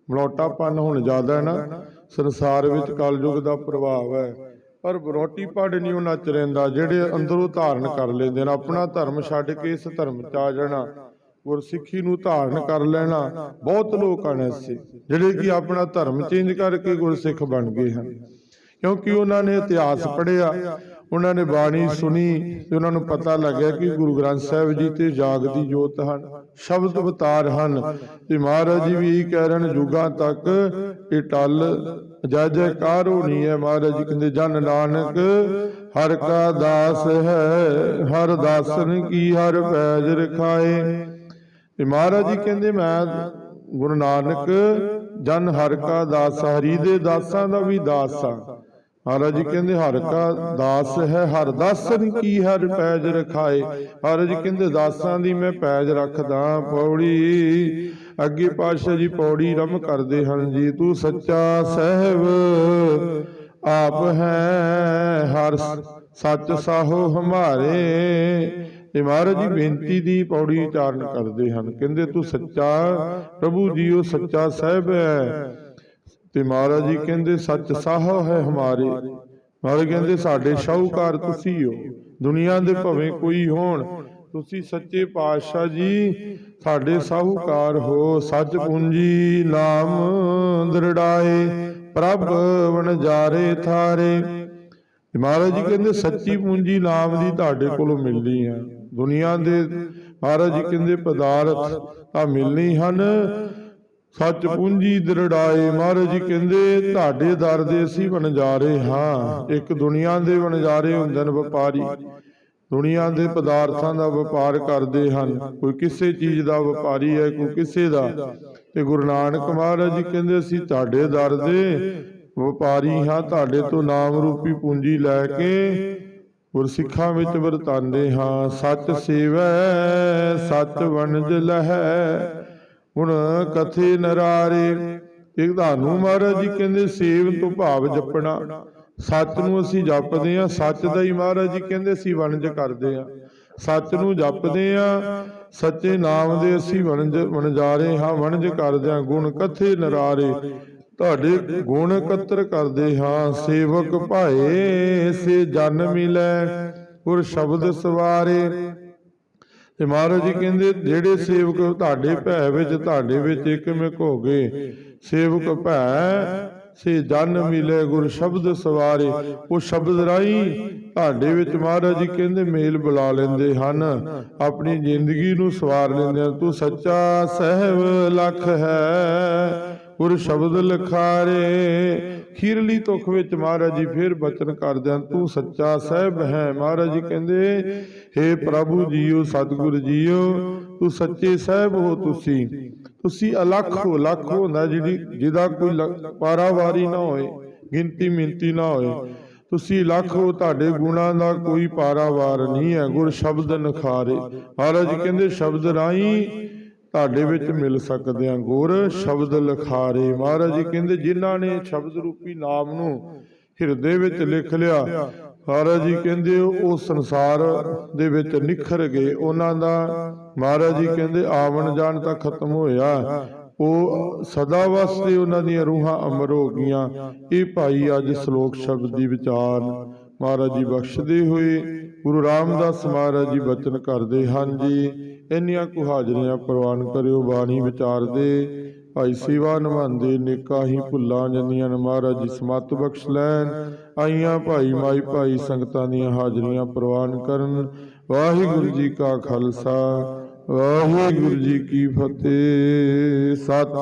ਬਨੌਟਾਪਨ ਹੁਣ ਜ਼ਿਆਦਾ ਹੈ ਨਾ, ਸੰਸਾਰ ਵਿੱਚ ਕਲਯੁਗ ਦਾ ਪ੍ਰਭਾਵ ਹੈ। ਪਰ ਬਨੌਟੀ ਪੜ ਨਹੀਂ ਉਹਨਾਂ ਚ ਰਹਿੰਦਾ, ਜਿਹੜੇ ਅੰਦਰੋਂ ਧਾਰਨ ਕਰ ਲੈਂਦੇ ਨੇ, ਆਪਣਾ ਧਰਮ ਛੱਡ ਕੇ ਇਸ ਧਰਮ ਚ ਆ ਜਾਣਾ, ਗੁਰਸਿੱਖੀ ਨੂੰ ਧਾਰਨ ਕਰ ਲੈਣਾ, ਬਹੁਤ ਲੋਕ ਹਨ ਐਸੇ ਜਿਹੜੇ ਕਿ ਆਪਣਾ ਧਰਮ ਚੇਂਜ ਕਰਕੇ ਗੁਰਸਿੱਖ ਬਣ ਗਏ ਹਨ। ਕਿਉਂਕਿ ਉਹਨਾਂ ਨੇ ਇਤਿਹਾਸ ਪੜਿਆ ਉਹਨਾਂ ਨੇ ਬਾਣੀ ਸੁਣੀ ਤੇ ਉਹਨਾਂ ਨੂੰ ਪਤਾ ਲੱਗਿਆ ਕਿ ਗੁਰੂ ਗ੍ਰੰਥ ਸਾਹਿਬ ਜੀ ਤੇ ਜਾਗਦੀ ਜੋਤ ਹਨ। ਸ਼ਬਦ ਅਵਤਾਰ ਹਨ। ਤੇ ਮਹਾਰਾਜ ਜੀ ਵੀ ਕਹਿ ਰਹੇ ਨੇ ਯੁਗਾਂ ਤੱਕ ਇਹ ਟਲ ਜੈ ਜੈਕਾਰ ਹੋਣੀ ਹੈ। ਮਹਾਰਾਜ ਜੀ ਕਹਿੰਦੇ ਜਨ ਨਾਨਕ ਹਰ ਕਾ ਦਾਸ ਹੈ ਹਰ ਦਾਸਨ ਕੀ ਹਰ ਪੈਜ ਰਖਾਏ। ਤੇ ਮਹਾਰਾਜ ਜੀ ਕਹਿੰਦੇ ਮੈਂ ਗੁਰੂ ਨਾਨਕ ਜਨ ਹਰ ਕਾ ਦਾਸ ਹਰੀ ਦੇ ਦਾਸਾਂ ਦਾ ਵੀ ਦਾਸ ਆ। ਮਹਾਰਾਜ ਜੀ ਕਹਿੰਦੇ, ਹਰ ਕਾ ਦਾਸ ਹੈ, ਹਰ ਦਾਸਨ ਕੀ ਹਰ ਪੈਜ ਰਖਾਏ? ਮਹਾਰਾਜ ਜੀ ਕਹਿੰਦੇ, ਦਾਸਾਂ ਦੀ ਮੈਂ ਪੈਜ ਰੱਖਦਾ ਪੌੜੀ। ਅੱਗੇ ਪਾਤਸ਼ਾਹ ਜੀ ਪੌੜੀ ਰਮ ਕਰਦੇ ਹਨ ਜੀ। ਤੂੰ ਸੱਚਾ ਸਹਿਬ ਆਪ ਹੈ, ਹਰ ਸੱਚ ਸਾਹੋ ਹਮਾਰੇ। ਤੇ ਮਹਾਰਾਜ ਜੀ ਬੇਨਤੀ ਦੀ ਪੌੜੀ ਉਚਾਰਨ ਕਰਦੇ ਹਨ। ਕਹਿੰਦੇ, ਤੂੰ ਸੱਚਾ, ਪ੍ਰਭੂ ਜੀ, ਉਹ ਸੱਚਾ ਸਾਹਿਬ ਹੈ। ਤੇ ਮਹਾਰਾਜ ਜੀ ਕਹਿੰਦੇ ਸੱਚ ਸਾਹੋ ਹੈ ਹਮਾਰੇ। ਮਹਾਰਾਜ ਕਹਿੰਦੇ ਸਾਡੇ ਸ਼ਾਹੂਕਾਰ ਤੁਸੀਂ ਹੋ। ਦੁਨੀਆ ਦੇ ਭਵੇਂ ਕੋਈ ਹੋਣ। ਤੁਸੀਂ ਸੱਚੇ ਪਾਤਸ਼ਾਹ ਜੀ ਸਾਡੇ ਸਾਹੂਕਾਰ ਹੋ। ਸੱਚ ਪੂੰਜੀ ਨਾਮ ਦਰੜਾਏ। ਪ੍ਰਭ ਵਣਜਾਰੇ ਥਾਰੇ। ਤੇ ਮਹਾਰਾਜ ਜੀ ਕਹਿੰਦੇ ਸੱਚੀ ਪੂੰਜੀ ਨਾਮ ਦੀ ਤੁਹਾਡੇ ਕੋਲੋਂ ਮਿਲਣੀ ਹੈ ਦੁਨੀਆ ਦੇ ਮਹਾਰਾਜ ਜੀ ਕਹਿੰਦੇ ਪਦਾਰਥ ਤਾਂ ਮਿਲਣੀ ਹਨ। ਸੱਚ ਪੂੰਜੀ ਦਰੜਾਏ ਮਹਾਰਾਜ ਜੀ ਕਹਿੰਦੇ, ਤੁਹਾਡੇ ਦਰ ਦੇ ਅਸੀਂ ਵਣਜਾਰੇ ਹਾਂ। ਇੱਕ ਦੁਨੀਆ ਦੇ ਵਣਜਾਰੇ ਹੁੰਦੇ ਨੇ ਵਪਾਰੀ। ਦੁਨੀਆ ਦੇ ਪਦਾਰਥਾਂ ਦਾ ਵਪਾਰ ਕਰਦੇ ਹਨ। ਕੋਈ ਕਿਸੇ ਚੀਜ਼ ਦਾ ਵਪਾਰੀ ਹੈ, ਕੋਈ ਕਿਸੇ ਦਾ। ਤੇ ਗੁਰੂ ਨਾਨਕ ਮਹਾਰਾਜ ਜੀ ਕਹਿੰਦੇ, ਅਸੀਂ ਤੁਹਾਡੇ ਦਰ ਦੇ ਵਪਾਰੀ ਹਾਂ। ਤੁਹਾਡੇ ਤੋਂ ਨਾਮ ਰੂਪੀ ਪੂੰਜੀ ਲੈ ਕੇ ਗੁਰਸਿੱਖਾਂ ਵਿੱਚ ਵਰਤਾਂਦੇ ਹਾਂ। ਸੱਚ ਸੇਵੈ, ਸੱਚ ਵਣਜ ਲਹੈ ਹੁਣ ਕਥੇ ਨਰਾਰੇ, ਇੱਕ ਤੁਹਾਨੂੰ ਮਹਾਰਾਜ ਜੀ ਕਹਿੰਦੇ ਸੇਵ ਤੋਂ ਭਾਵ ਜਪਣਾ। ਸੱਚ ਨੂੰ ਅਸੀਂ ਜਪਦੇ ਹਾਂ ਸੱਚ ਦਾ ਹੀ ਮਹਾਰਾਜ ਜੀ ਕਹਿੰਦੇ ਅਸੀਂ ਵਣਜ ਕਰਦੇ ਹਾਂ। ਸੱਚ ਨੂੰ ਜਪਦੇ ਹਾਂ, ਸੱਚੇ ਨਾਮ ਦੇ ਅਸੀਂ ਵਣਜ, ਵਣਜਾਰੇ ਹਾਂ, ਵਣਜ ਕਰਦੇ ਹਾਂ। ਗੁਣ ਕਥੇ ਨਰਾਰੇ, ਤੁਹਾਡੇ ਗੁਣ ਇਕੱਤਰ ਕਰਦੇ ਹਾਂ। ਸੇਵਕ ਭਾਏ, ਸੇ ਜਨ ਮਿਲੈ ਗੁਰ ਸ਼ਬਦ ਸਵਾਰੇ। ਤੇ ਮਹਾਰਾਜ ਜੀ ਕਹਿੰਦੇ ਜਿਹੜੇ ਸੇਵਕ ਤੁਹਾਡੇ ਭੈ ਵਿੱਚ ਤੁਹਾਡੇ ਵਿੱਚ ਇਕਮਿਕ ਹੋ ਗਏ ਸੇਵਕ ਭੈ ਸੇ ਜਨ ਮਿਲੇ ਗੁਰ ਸ਼ਬਦ ਸਵਾਰੇ ਉਹ ਸ਼ਬਦ ਰਾਈ ਤੁਹਾਡੇ ਵਿੱਚ ਮਹਾਰਾਜ ਜੀ ਕਹਿੰਦੇ ਮੇਲ ਬੁਲਾ ਲੈਂਦੇ ਹਨ। ਆਪਣੀ ਜ਼ਿੰਦਗੀ ਨੂੰ ਸਵਾਰ ਲੈਂਦੇ ਹਨ। ਤੂੰ ਸੱਚਾ ਸਹਿਬ ਲਖ ਹੈ। ਗੁਰ ਸ਼ਬਦ ਲਖਾਰੇ ਖੀਰਲੀ ਤੁਖ ਵਿੱਚ ਮਹਾਰਾਜ ਜੀ ਫਿਰ ਬਚਨ ਕਰਦੇ ਤੂੰ ਸੱਚਾ ਸਹਿਬ ਹੈ। ਮਹਾਰਾਜ ਜੀ ਕਹਿੰਦੇ हे ਪ੍ਰਭੂ ਜੀਓ, ਸਤਿਗੁਰ ਜੀਓ, ਤੂੰ ਸੱਚੇ ਸਹਿਬ ਹੋ ਤੁਸੀਂ। ਤੁਸੀਂ ਅਲੱਖ ਹੋ, ਲੱਖ ਹੁੰਦਾ ਜਿਹੜੀ, ਜਿਹਦਾ ਕੋਈ ਪਾਰਾਵਾਰੀ ਨਾ ਹੋਏ, ਗਿਣਤੀ ਮਿੰਤੀ ਨਾ ਹੋਏ। ਤੁਸੀਂ ਲੱਖ ਹੋ, ਤੁਹਾਡੇ ਗੁਣਾਂ ਦਾ ਕੋਈ ਪਾਰਾਵਾਰ ਨਹੀਂ ਹੈ, ਗੁਰ ਸ਼ਬਦ ਨਖਾਰੇ। ਮਹਾਰਾਜ ਕਹਿੰਦੇ, ਸ਼ਬਦ ਰਾਹੀਂ ਤੁਹਾਡੇ ਵਿੱਚ ਮਿਲ ਸਕਦੇ ਆ ਗੁਰ ਸ਼ਬਦ ਲਖਾਰੇ। ਮਹਾਰਾਜ ਜੀ ਕਹਿੰਦੇ ਜਿਨ੍ਹਾਂ ਨੇ ਸ਼ਬਦ ਰੂਪੀ ਨਾਮ ਨੂੰ ਹਿਰਦੇ ਵਿੱਚ ਲਿਖ ਲਿਆ। ਮਹਾਰਾਜ ਜੀ ਕਹਿੰਦੇ ਉਹ ਸੰਸਾਰ ਦੇ ਵਿੱਚ ਨਿਖਰ ਗਏ। ਉਹਨਾਂ ਦਾ ਮਹਾਰਾਜ ਜੀ ਕਹਿੰਦੇ ਆਵਣ ਜਾਣ ਤਾਂ ਖਤਮ ਹੋਇਆ। ਉਹ ਸਦਾ ਵਾਸਤੇ ਉਹਨਾਂ ਦੀਆਂ ਰੂਹਾਂ ਅਮਰ ਹੋ ਗਈਆਂ। ਇਹ ਭਾਈ ਅੱਜ ਸ਼ਲੋਕ ਸ਼ਬਦ ਦੀ ਵਿਚਾਰ ਮਹਾਰਾਜ ਜੀ ਬਖਸ਼ਦੇ ਹੋਏ। ਗੁਰੂ ਰਾਮਦਾਸ ਮਹਾਰਾਜ ਜੀ ਬਚਨ ਕਰਦੇ ਹਨ ਜੀ। ਇੰਨੀਆਂ ਕੁ ਹਾਜ਼ਰੀਆਂ ਪ੍ਰਵਾਨ ਕਰਿਓ, ਬਾਣੀ ਵਿਚਾਰਦੇ ਭਾਈ ਸੇਵਾ ਨਿਭਾਉਂਦੇ, ਨੇਕਾ ਹੀ ਭੁੱਲਾਂ ਜੰਨੀਆਂ ਮਹਾਰਾਜ ਜੀ ਸਮਤ ਬਖਸ਼ ਲੈਣ। ਆਈਆਂ ਭਾਈ ਮਾਈ ਭਾਈ ਸੰਗਤਾਂ ਦੀਆਂ ਹਾਜ਼ਰੀਆਂ ਪ੍ਰਵਾਨ ਕਰਨ। ਵਾਹਿਗੁਰੂ ਜੀ ਕਾ ਖਾਲਸਾ, ਵਾਹਿਗੁਰੂ ਜੀ ਕੀ ਫਤਿਹ। ਸਤਿ